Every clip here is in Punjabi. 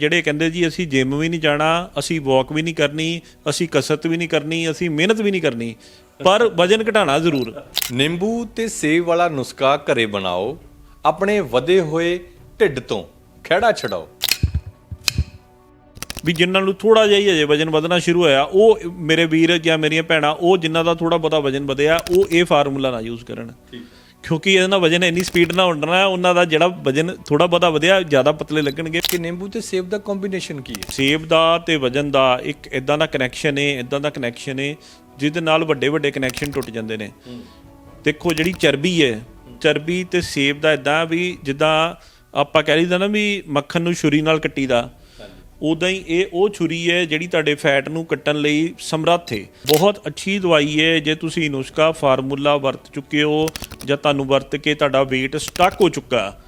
ਜਿਹੜੇ ਕਹਿੰਦੇ ਜੀ ਅਸੀਂ ਜਿਮ ਵੀ ਨਹੀਂ ਜਾਣਾ ਅਸੀਂ ਵਾਕ ਵੀ ਨਹੀਂ ਕਰਨੀ ਅਸੀਂ ਕਸਰਤ ਵੀ ਨਹੀਂ ਕਰਨੀ ਅਸੀਂ ਮਿਹਨਤ ਵੀ ਨਹੀਂ ਕਰਨੀ ਪਰ ਵਜਨ ਘਟਾਣਾ ਜ਼ਰੂਰ। ਨਿੰਬੂ ਤੇ ਸੇਬ ਵਾਲਾ ਨੁਸਖਾ ਘਰੇ ਬਣਾਓ ਆਪਣੇ ਵਧੇ ਹੋਏ ਢਿੱਡ ਤੋਂ ਖਹਿੜਾ ਛਡਾਓ। ਵੀ ਜਿਨ੍ਹਾਂ ਨੂੰ ਥੋੜਾ ਜਿਹਾ ਹੀ ਅਜੇ ਵਜਨ ਵਧਣਾ ਸ਼ੁਰੂ ਹੋਇਆ ਉਹ ਮੇਰੇ ਵੀਰ ਜਾਂ ਮੇਰੀਆਂ ਭੈਣਾਂ ਉਹ ਜਿਨ੍ਹਾਂ ਦਾ ਥੋੜਾ ਬਹੁਤਾ ਵਜਨ ਵਧਿਆ ਉਹ ਇਹ ਫਾਰਮੂਲਾ ਨਾ ਯੂਜ਼ ਕਰਨ। ਕਿਉਂਕਿ ਇਹਦੇ ਨਾਲ ਵਜਨ ਇੰਨੀ ਸਪੀਡ ਨਾਲ ਉੱਡਣਾ ਉਹਨਾਂ ਦਾ ਜਿਹੜਾ ਵਜਨ ਥੋੜਾ ਬਹੁਤਾ ਵਧਿਆ ਜ਼ਿਆਦਾ ਪਤਲੇ ਲੱਗਣਗੇ। ਕਿ ਨਿੰਬੂ ਤੇ ਸੇਬ ਦਾ ਕੰਬੀਨੇਸ਼ਨ ਕੀ ਹੈ? ਸੇਬ ਦਾ ਤੇ ਵਜਨ ਦਾ ਇੱਕ ਇਦਾਂ ਦਾ ਕਨੈਕਸ਼ਨ ਹੈ ਇਦਾਂ ਦਾ ਕਨੈਕਸ਼ਨ ਹੈ ਜਿਹਦੇ ਨਾਲ ਵੱਡੇ ਵੱਡੇ ਕਨੈਕਸ਼ਨ ਟੁੱਟ ਜਾਂਦੇ ਨੇ। ਦੇਖੋ ਜਿਹੜੀ ਚਰਬੀ ਹੈ ਚਰਬੀ ਤੇ ਸੇਬ ਦਾ ਇਦਾਂ ਵੀ ਜਿੱਦਾਂ ਆਪਾਂ ਕਹਿ ਲਈਦਾ ਨਾ ਵੀ ਮੱਖਣ ਨੂੰ ਛੁਰੀ ਨਾਲ ਕੱਟੀਦਾ ਉਦਾਂ ਹੀ ਇਹ ਉਹ ਛੁਰੀ ਹੈ ਜਿਹੜੀ ਤੁਹਾਡੇ ਫੈਟ ਨੂੰ ਕੱਟਣ ਲਈ ਸਮਰੱਥ ਹੈ। ਬਹੁਤ ਅੱਛੀ ਦਵਾਈ ਹੈ। ਜੇ ਤੁਸੀਂ ਨੁਸਖਾ ਫਾਰਮੂਲਾ ਵਰਤ ਚੁੱਕੇ ਹੋ ਜਾਂ ਤੁਹਾਨੂੰ ਵਰਤ ਕੇ ਤੁਹਾਡਾ weight ਸਟਕ ਹੋ ਚੁੱਕਾ,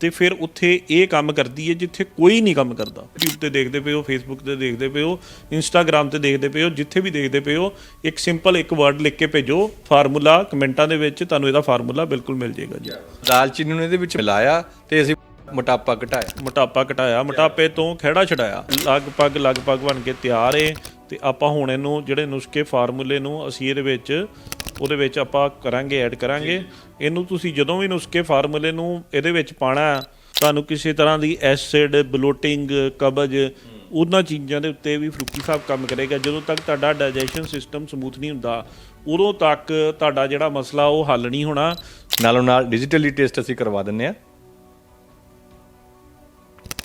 ਤੇ ਫਿਰ ਉੱਥੇ ਇਹ ਕੰਮ ਕਰਦੀ ਹੈ ਜਿੱਥੇ ਕੋਈ ਨਹੀਂ ਕੰਮ ਕਰਦਾ। YouTube ਤੇ ਦੇਖਦੇ ਪਏ ਹੋ, Facebook ਤੇ ਦੇਖਦੇ ਪਏ ਹੋ, Instagram ਤੇ ਦੇਖਦੇ ਪਏ ਹੋ, ਜਿੱਥੇ ਵੀ ਦੇਖਦੇ ਪਏ ਹੋ, ਇੱਕ ਸਿੰਪਲ ਇੱਕ ਵਰਡ ਲਿਖ ਕੇ ਭੇਜੋ। ਫਾਰਮੂਲਾ ਕਮੈਂਟਾਂ ਦੇ ਵਿੱਚ ਤੁਹਾਨੂੰ ਇਹਦਾ ਫਾਰਮੂਲਾ ਬਿਲਕੁਲ ਮਿਲ ਜਾਏਗਾ ਜੀ। ਦਾਲਚੀਨੀ ਨੂੰ ਇਹਦੇ ਵਿੱਚ ਮਿਲਾਇਆ ਤੇ ਅਸੀਂ ਮੋਟਾਪਾ ਘਟਾਇਆ। ਮੋਟਾਪਾ ਘਟਾਇਆ। ਮੋਟਾਪੇ ਤੋਂ ਖਿਹੜਾ ਛਡਾਇਆ। ਲਗਭਗ ਲਗਭਗ ਬਣ ਕੇ ਤਿਆਰ ਏ। ਤੇ ਆਪਾਂ ਹੁਣ ਇਹਨੂੰ ਜਿਹੜੇ ਨੁਸਖੇ ਫਾਰਮੂਲੇ ਨੂੰ ਅਸੀਂ ਇਹਦੇ ਵਿੱਚ ਉਹਦੇ ਵਿੱਚ ਆਪਾਂ ਕਰਾਂਗੇ ਐਡ ਕਰਾਂਗੇ। ਇਹਨੂੰ ਤੁਸੀਂ ਜਦੋਂ ਵੀ ਨੁਸਖੇ ਫਾਰਮੂਲੇ ਨੂੰ ਇਹਦੇ ਵਿੱਚ ਪਾਣਾ ਤੁਹਾਨੂੰ ਕਿਸੇ ਤਰ੍ਹਾਂ ਦੀ ਐਸਿਡ ਬਲੋਟਿੰਗ ਕਬਜ਼ ਉਹਨਾਂ ਚੀਜ਼ਾਂ ਦੇ ਉੱਤੇ ਵੀ ਫਰੂਕੀ ਸਾਹਿਬ ਕੰਮ ਕਰੇਗਾ। ਜਦੋਂ ਤੱਕ ਤੁਹਾਡਾ ਡਾਈਜੈਸ਼ਨ ਸਿਸਟਮ ਸਮੂਥ ਨਹੀਂ ਹੁੰਦਾ ਉਦੋਂ ਤੱਕ ਤੁਹਾਡਾ ਜਿਹੜਾ ਮਸਲਾ ਉਹ ਹੱਲ ਨਹੀਂ ਹੋਣਾ। ਨਾਲੋਂ ਨਾਲ ਡਿਜੀਟਲੀ ਟੈਸਟ ਅਸੀਂ ਕਰਵਾ ਦਿੰਨੇ ਆ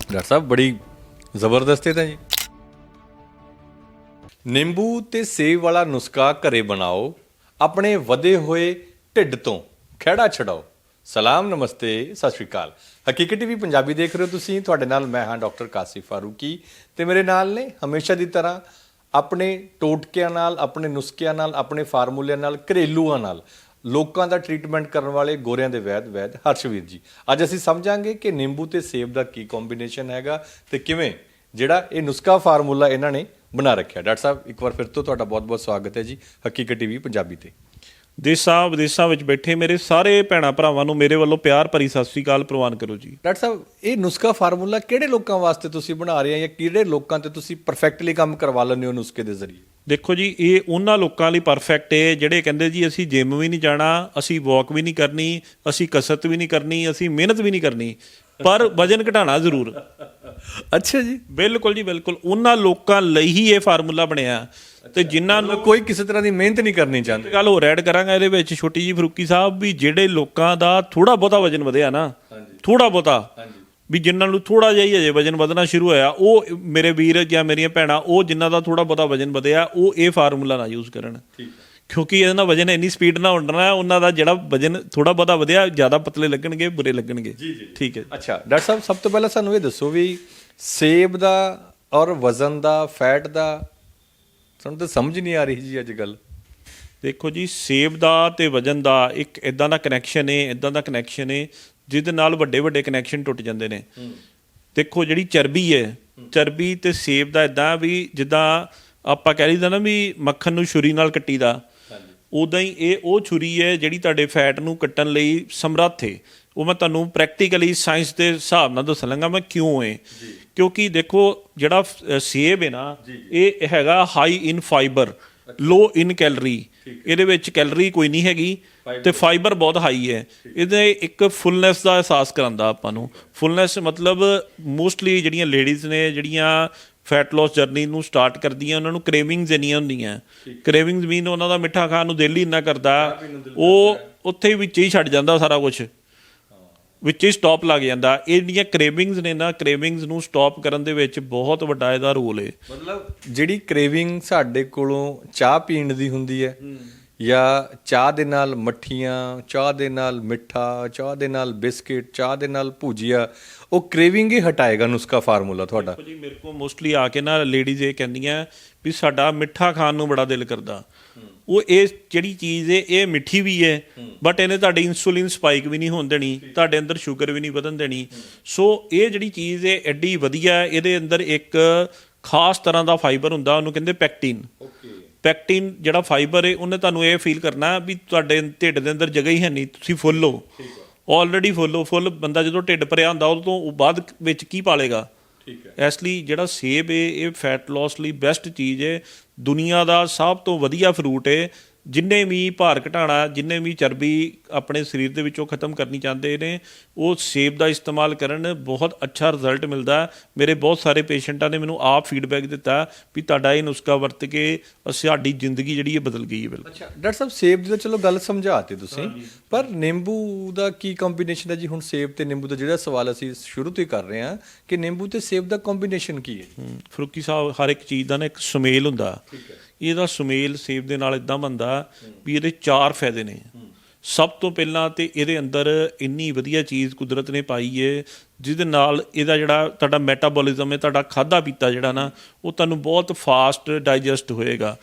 ਡਾਕਟਰ ਸਾਹਿਬ, ਬੜੀ ਜ਼ਬਰਦਸਤ ਹੈ ਤਾਂ ਜੀ। ਨਿੰਬੂ ਤੇ ਸੇਬ ਵਾਲਾ ਨੁਸਖਾ ਘਰੇ ਬਣਾਓ, ਆਪਣੇ ਵਧੇ ਹੋਏ ਢਿੱਡ ਤੋਂ ਖਹਿੜਾ ਛਡਾਓ। ਸਲਾਮ, ਨਮਸਤੇ, ਸਤਿ ਸ਼੍ਰੀ ਅਕਾਲ। ਹਕੀਕਤ ਟੀਵੀ ਪੰਜਾਬੀ ਦੇਖ ਰਹੇ ਹੋ ਤੁਸੀਂ। ਤੁਹਾਡੇ ਨਾਲ ਮੈਂ ਹਾਂ ਡਾਕਟਰ ਕਾਸਿਫ ਫਾਰੂਕੀ ਤੇ ਮੇਰੇ ਨਾਲ ਨੇ ਹਮੇਸ਼ਾ ਦੀ ਤਰ੍ਹਾਂ ਆਪਣੇ ਟੋਟਕਿਆਂ ਨਾਲ, ਆਪਣੇ ਨੁਸਖਿਆਂ ਨਾਲ, ਆਪਣੇ ਫਾਰਮੂਲਿਆਂ ਨਾਲ, ਘਰੇਲੂਆਂ ਨਾਲ ਲੋਕਾਂ ਦਾ ਟ੍ਰੀਟਮੈਂਟ ਕਰਨ ਵਾਲੇ ਗੋਰਿਆਂ ਦੇ ਵੈਦ ਵੈਦ ਹਰਸ਼ਵੀਰ ਜੀ। ਅੱਜ ਅਸੀਂ ਸਮਝਾਂਗੇ ਕਿ ਨਿੰਬੂ ਤੇ ਸੇਬ ਦਾ ਕੀ ਕੰਬੀਨੇਸ਼ਨ ਹੈਗਾ ਤੇ ਕਿਵੇਂ ਜਿਹੜਾ ਇਹ ਨੁਸਖਾ ਫਾਰਮੂਲਾ ਇਹਨਾਂ ਨੇ ਬਣਾ ਰੱਖਿਆ। ਡਾਕਟਰ ਸਾਹਿਬ ਇੱਕ ਵਾਰ ਫਿਰ ਤੋਂ ਤੁਹਾਡਾ ਬਹੁਤ-ਬਹੁਤ ਸਵਾਗਤ ਹੈ ਜੀ ਹਕੀਕਤ ਟੀਵੀ ਪੰਜਾਬੀ ਤੇ। ਦੇਸ਼ਾਂ ਵਿਦੇਸ਼ਾਂ ਵਿੱਚ ਬੈਠੇ ਮੇਰੇ ਸਾਰੇ ਭੈਣਾ ਭਰਾਵਾਂ ਨੂੰ ਮੇਰੇ ਵੱਲੋਂ ਪਿਆਰ ਭਰੀ ਸਤਿ ਸ੍ਰੀ ਅਕਾਲ ਪ੍ਰਵਾਨ ਕਰੋ ਜੀ। ਡਾਕਟਰ ਸਾਹਿਬ ਇਹ ਨੁਸਖਾ ਫਾਰਮੂਲਾ ਕਿਹੜੇ ਲੋਕਾਂ ਵਾਸਤੇ ਤੁਸੀਂ ਬਣਾ ਰਹੇ ਹੋ ਜਾਂ ਕਿਹੜੇ ਲੋਕਾਂ ਤੇ ਤੁਸੀਂ ਪਰਫੈਕਟਲੀ ਕੰਮ ਕਰਵਾ ਲੈਂਦੇ ਹੋ ਨੁਸਖੇ ਦੇ ਜ਼ਰੀਏ? ਦੇਖੋ ਜੀ ਇਹ ਉਹਨਾਂ ਲੋਕਾਂ ਲਈ ਪਰਫੈਕਟ ਹੈ ਜਿਹੜੇ ਕਹਿੰਦੇ ਜੀ ਅਸੀਂ ਜਿਮ ਵੀ ਨਹੀਂ ਜਾਣਾ ਅਸੀਂ ਵਾਕ ਵੀ ਨਹੀਂ ਕਰਨੀ ਅਸੀਂ ਕਸਰਤ ਵੀ ਨਹੀਂ ਕਰਨੀ ਅਸੀਂ ਮਿਹਨਤ ਵੀ ਨਹੀਂ ਕਰਨੀ ਪਰ ਵਜਨ ਘਟਾਣਾ ਜ਼ਰੂਰ। ਅੱਛਾ ਜੀ। ਬਿਲਕੁਲ ਜੀ ਬਿਲਕੁਲ। ਉਹਨਾਂ ਲੋਕਾਂ ਲਈ ਹੀ ਇਹ ਫਾਰਮੂਲਾ ਬਣਿਆ। ਤੇ ਜਿਨ੍ਹਾਂ ਨੂੰ ਕੋਈ ਕਿਸੇ ਤਰ੍ਹਾਂ ਦੀ ਮਿਹਨਤ ਨਹੀਂ ਕਰਨੀ ਚਾਹੁੰਦੇ। ਗੱਲ ਹੋਰ ਐਡ ਕਰਾਂਗਾ ਇਹਦੇ ਵਿੱਚ ਛੋਟੀ ਜੀ ਫਰੂਕੀ ਸਾਹਿਬ ਵੀ ਜਿਹੜੇ ਲੋਕਾਂ ਦਾ ਥੋੜਾ ਬਹੁਤਾ ਵਜਨ ਵਧਿਆ ਨਾ ਥੋੜਾ ਬਹੁਤਾ ਵੀ ਜਿਨ੍ਹਾਂ ਨੂੰ ਥੋੜਾ ਜਿਹਾ ਹੀ ਅਜੇ ਵਜਨ ਵਧਣਾ ਸ਼ੁਰੂ ਹੋਇਆ ਉਹ ਮੇਰੇ ਵੀਰ ਜਾਂ ਮੇਰੀਆਂ ਭੈਣਾਂ ਉਹ ਜਿਨ੍ਹਾਂ ਦਾ ਥੋੜਾ ਬਹੁਤਾ ਵਜਨ ਵਧਿਆ ਉਹ ਇਹ ਫਾਰਮੂਲਾ ਨਾ ਯੂਜ਼ ਕਰਨ। ਕਿਉਂਕਿ ਇਹਦੇ ਨਾਲ ਵਜਨ ਇੰਨੀ ਸਪੀਡ ਨਾਲ ਉੱਡਣਾ ਹੈ, ਉਹਨਾਂ ਦਾ ਜਿਹੜਾ ਵਜਨ ਥੋੜਾ ਬਹੁਤਾ ਵਧਿਆ ਜ਼ਿਆਦਾ ਪਤਲੇ ਲੱਗਣਗੇ ਬੁਰੇ ਲੱਗਣਗੇ। ਜੀ ਜੀ। ਠੀਕ ਹੈ। ਅੱਛਾ ਡਾਕਟਰ ਸਾਹਿਬ ਸਭ ਤੋਂ ਪਹਿਲਾਂ ਸਾਨੂੰ ਇਹ ਦੱਸੋ ਵੀ ਸੇਬ ਦਾ ਔਰ ਵਜ਼ਨ ਦਾ ਫੈਟ ਦਾ ਸਾਨੂੰ ਤਾਂ ਸਮਝ ਨਹੀਂ ਆ ਰਹੀ ਜੀ ਅੱਜ ਕੱਲ ਦੇਖੋ ਜੀ ਸੇਬ ਦਾ ਤੇ ਵਜਨ ਦਾ ਇੱਕ ਇਦਾਂ ਦਾ ਕਨੈਕਸ਼ਨ ਹੈ ਇਦਾਂ ਦਾ ਕਨੈਕਸ਼ਨ ਹੈ ਜਿਹਦੇ ਨਾਲ ਵੱਡੇ ਵੱਡੇ ਕਨੈਕਸ਼ਨ ਟੁੱਟ ਜਾਂਦੇ ਨੇ। ਦੇਖੋ ਜਿਹੜੀ ਚਰਬੀ ਹੈ ਚਰਬੀ ਤੇ ਸੇਬ ਦਾ ਇਦਾਂ ਵੀ ਜਿੱਦਾਂ ਆਪਾਂ ਕਹਿ ਲਈਦਾ ਨਾ ਵੀ ਮੱਖਣ ਨੂੰ ਛੁਰੀ ਨਾਲ ਕੱਟੀਦਾ ਉਦਾਂ ਹੀ ਇਹ ਉਹ ਛੁਰੀ ਹੈ ਜਿਹੜੀ ਤੁਹਾਡੇ ਫੈਟ ਨੂੰ ਕੱਟਣ ਲਈ ਸਮਰੱਥ ਹੈ ਉਹ ਮੈਂ ਤੁਹਾਨੂੰ ਪ੍ਰੈਕਟੀਕਲੀ ਸਾਇੰਸ ਦੇ ਹਿਸਾਬ ਨਾਲ ਦੱਸਣ ਲੱਗਾ ਮੈਂ ਕਿਉਂ ਹੈ ਕਿਉਂਕਿ ਦੇਖੋ ਜਿਹੜਾ ਸੇਬ ਹੈ ਨਾ ਇਹ ਹੈਗਾ high in fibre low in calorie ਇਹਦੇ ਵਿੱਚ ਕੈਲਰੀ ਕੋਈ ਨਹੀਂ ਹੈਗੀ। ਤੇ ਫਾਈਬਰ ਬਹੁਤ ਹਾਈ ਹੈ। ਇਹਦੇ ਇੱਕ ਫੁੱਲਨੈਸ ਦਾ ਅਹਿਸਾਸ ਕਰਾਂਦਾ ਆਪਾਂ ਨੂੰ। ਫੁੱਲਨੈਸ ਮਤਲਬ ਮੋਸਟਲੀ ਜਿਹੜੀਆਂ ਲੇਡੀਜ਼ ਨੇ ਜਿਹੜੀਆਂ ਫੈਟ ਲਾਸ ਜਰਨੀ ਨੂੰ ਸਟਾਰਟ ਕਰਦੀਆਂ ਉਹਨਾਂ ਨੂੰ ਕ੍ਰੇਵਿੰਗਸ ਇੰਨੀਆਂ ਹੁੰਦੀਆਂ। ਕ੍ਰੇਵਿੰਗਸ ਮੀਨ ਉਹਨਾਂ ਦਾ ਮਿੱਠਾ ਖਾਣ ਨੂੰ ਦਿਲ ਹੀ ਇੰਨਾ ਕਰਦਾ। ਉਹ ਉੱਥੇ ਵਿੱਚ ਹੀ ਛੱਡ ਜਾਂਦਾ ਸਾਰਾ ਕੁਝ ਵਿੱਚ ਹੀ ਸਟਾਪ ਲੱਗ ਜਾਂਦਾ। ਇਹ ਜਿਹੜੀਆਂ ਕ੍ਰੇਵਿੰਗਸ ਨੇ ਨਾ ਕ੍ਰੇਵਿੰਗਸ ਨੂੰ ਸਟਾਪ ਕਰਨ ਦੇ ਵਿੱਚ ਬਹੁਤ ਵੱਡਾ ਇਹਦਾ ਰੋਲ ਹੈ ਮਤਲਬ ਜਿਹੜੀ ਕ੍ਰੇਵਿੰਗ ਸਾਡੇ ਕੋਲੋਂ ਚਾਹ ਪੀਣ ਦੀ ਹੁੰਦੀ ਹੈ। ਜਾਂ ਚਾਹ ਦੇ ਨਾਲ ਮੱਠੀਆਂ ਚਾਹ ਦੇ ਨਾਲ ਮਿੱਠਾ ਚਾਹ ਦੇ ਨਾਲ ਬਿਸਕਿਟ ਚਾਹ ਦੇ ਨਾਲ ਭੁਜੀਆ ਉਹ ਕ੍ਰੇਵਿੰਗ ਹੀ ਹਟਾਏਗਾ ਨੁਸਖਾ ਫਾਰਮੂਲਾ ਤੁਹਾਡਾ। ਜੀ ਮੇਰੇ ਕੋਲ ਮੋਸਟਲੀ ਆ ਕੇ ਨਾ ਲੇਡੀਜ਼ ਇਹ ਕਹਿੰਦੀਆਂ ਵੀ ਸਾਡਾ ਮਿੱਠਾ ਖਾਣ ਨੂੰ ਬੜਾ ਦਿਲ ਕਰਦਾ। ਉਹ ਇਹ ਜਿਹੜੀ ਚੀਜ਼ ਹੈ ਇਹ ਮਿੱਠੀ ਵੀ ਹੈ ਬਟ ਇਹਨੇ ਤੁਹਾਡੀ ਇਨਸੂਲਿਨ ਸਪਾਈਕ ਵੀ ਨਹੀਂ ਹੋਣ ਦੇਣੀ ਤੁਹਾਡੇ ਅੰਦਰ ਸ਼ੂਗਰ ਵੀ ਨਹੀਂ ਵਧਣ ਦੇਣੀ। ਸੋ ਇਹ ਜਿਹੜੀ ਚੀਜ਼ ਹੈ ਐਡੀ ਵਧੀਆ ਇਹਦੇ ਅੰਦਰ ਇੱਕ ਖਾਸ ਤਰ੍ਹਾਂ ਦਾ ਫਾਈਬਰ ਹੁੰਦਾ ਉਹਨੂੰ ਕਹਿੰਦੇ ਪੈਕਟਿਨ ਪੈਕਟਿਨ ਜਿਹੜਾ ਫਾਈਬਰ ਹੈ ਉਹਨੇ ਤੁਹਾਨੂੰ ਇਹ ਫੀਲ ਕਰਨਾ ਵੀ ਤੁਹਾਡੇ ਢਿੱਡ ਦੇ ਅੰਦਰ ਜਗ੍ਹਾ ਹੀ ਹੈ ਨਹੀਂ ਤੁਸੀਂ ਫੁੱਲ ਹੋ। ਆਲਰੇਡੀ ਫੁੱਲ ਹੋ ਫੁੱਲ ਬੰਦਾ ਜਦੋਂ ਢਿੱਡ ਭਰਿਆ ਹੁੰਦਾ ਉਹ ਤੋਂ ਬਾਅਦ ਵਿੱਚ ਕੀ ਪਾਲੇਗਾ? ਠੀਕ ਹੈ ਇਸ ਲਈ ਜਿਹੜਾ ਸੇਬ ਹੈ ਇਹ ਫੈਟ ਲਾਸ ਲਈ ਬੈਸਟ ਚੀਜ਼ ਹੈ ਦੁਨੀਆ ਦਾ ਸਭ ਤੋਂ ਵਧੀਆ ਫਰੂਟ ਹੈ ਜਿੰਨੇ ਵੀ ਭਾਰ ਘਟਾਣਾ ਜਿੰਨੇ ਵੀ ਚਰਬੀ ਆਪਣੇ ਸਰੀਰ ਦੇ ਵਿੱਚੋਂ ਖਤਮ ਕਰਨੀ ਚਾਹੁੰਦੇ ਨੇ ਉਹ ਸੇਬ ਦਾ ਇਸਤੇਮਾਲ ਕਰਨ ਬਹੁਤ ਅੱਛਾ ਰਿਜ਼ਲਟ ਮਿਲਦਾ। ਹੈ। ਮੇਰੇ ਬਹੁਤ ਸਾਰੇ ਪੇਸ਼ੈਂਟਾਂ ਨੇ ਮੈਨੂੰ ਆਪ ਫੀਡਬੈਕ ਦਿੱਤਾ ਵੀ ਤੁਹਾਡਾ ਇਹ ਨੁਸਖਾ ਵਰਤ ਕੇ ਸਾਡੀ ਜ਼ਿੰਦਗੀ ਜਿਹੜੀ ਹੈ ਬਦਲ ਗਈ ਹੈ ਬਿਲਕੁਲ। ਅੱਛਾ ਡਾਕਟਰ ਸਾਹਿਬ ਸੇਬ ਦੀ ਤਾਂ ਚਲੋ ਗੱਲ ਸਮਝਾਤੀ ਤੁਸੀਂ ਪਰ ਨਿੰਬੂ ਦਾ ਕੀ ਕੰਬੀਨੇਸ਼ਨ ਹੈ ਜੀ? ਹੁਣ ਸੇਬ ਤੇ ਨਿੰਬੂ ਦਾ ਜਿਹੜਾ ਸਵਾਲ ਅਸੀਂ ਸ਼ੁਰੂ ਤੋਂ ਹੀ ਕਰ ਰਹੇ ਹਾਂ ਕਿ ਨਿੰਬੂ ਤੇ ਸੇਬ ਦਾ ਕੰਬੀਨੇਸ਼ਨ ਕੀ ਹੈ? ਫਰੂਕੀ ਸਾਹਿਬ ਹਰ ਇੱਕ ਚੀਜ਼ ਦਾ ਨਾ ਇੱਕ ਸੁਮੇਲ ਹੁੰਦਾ। ਇਹਦਾ ਸੁਮੇਲ ਸੇਬ ਦੇ ਨਾਲ ਇਦਾਂ ਬੰਦਾ ਵੀ ਇਹਦੇ ਚਾਰ ਫਾਇਦੇ ਨੇ। ਸਭ ਤੋਂ ਪਹਿਲਾਂ ਤੇ ਇਹਦੇ ਅੰਦਰ ਇੰਨੀ ਵਧੀਆ ਚੀਜ਼ ਕੁਦਰਤ ਨੇ ਪਾਈ ਏ, ਜਿਹਦੇ ਨਾਲ ਇਹਦਾ ਜਿਹੜਾ ਤੁਹਾਡਾ ਮੈਟਾਬੋਲਿਜ਼ਮ ਹੈ ਤੁਹਾਡਾ ਖਾਦਾ ਪੀਤਾ ਜਿਹੜਾ ਨਾ, ਉਹ ਤੁਹਾਨੂੰ ਬਹੁਤ ਫਾਸਟ ਡਾਈਜੈਸਟ ਹੋਏਗਾ।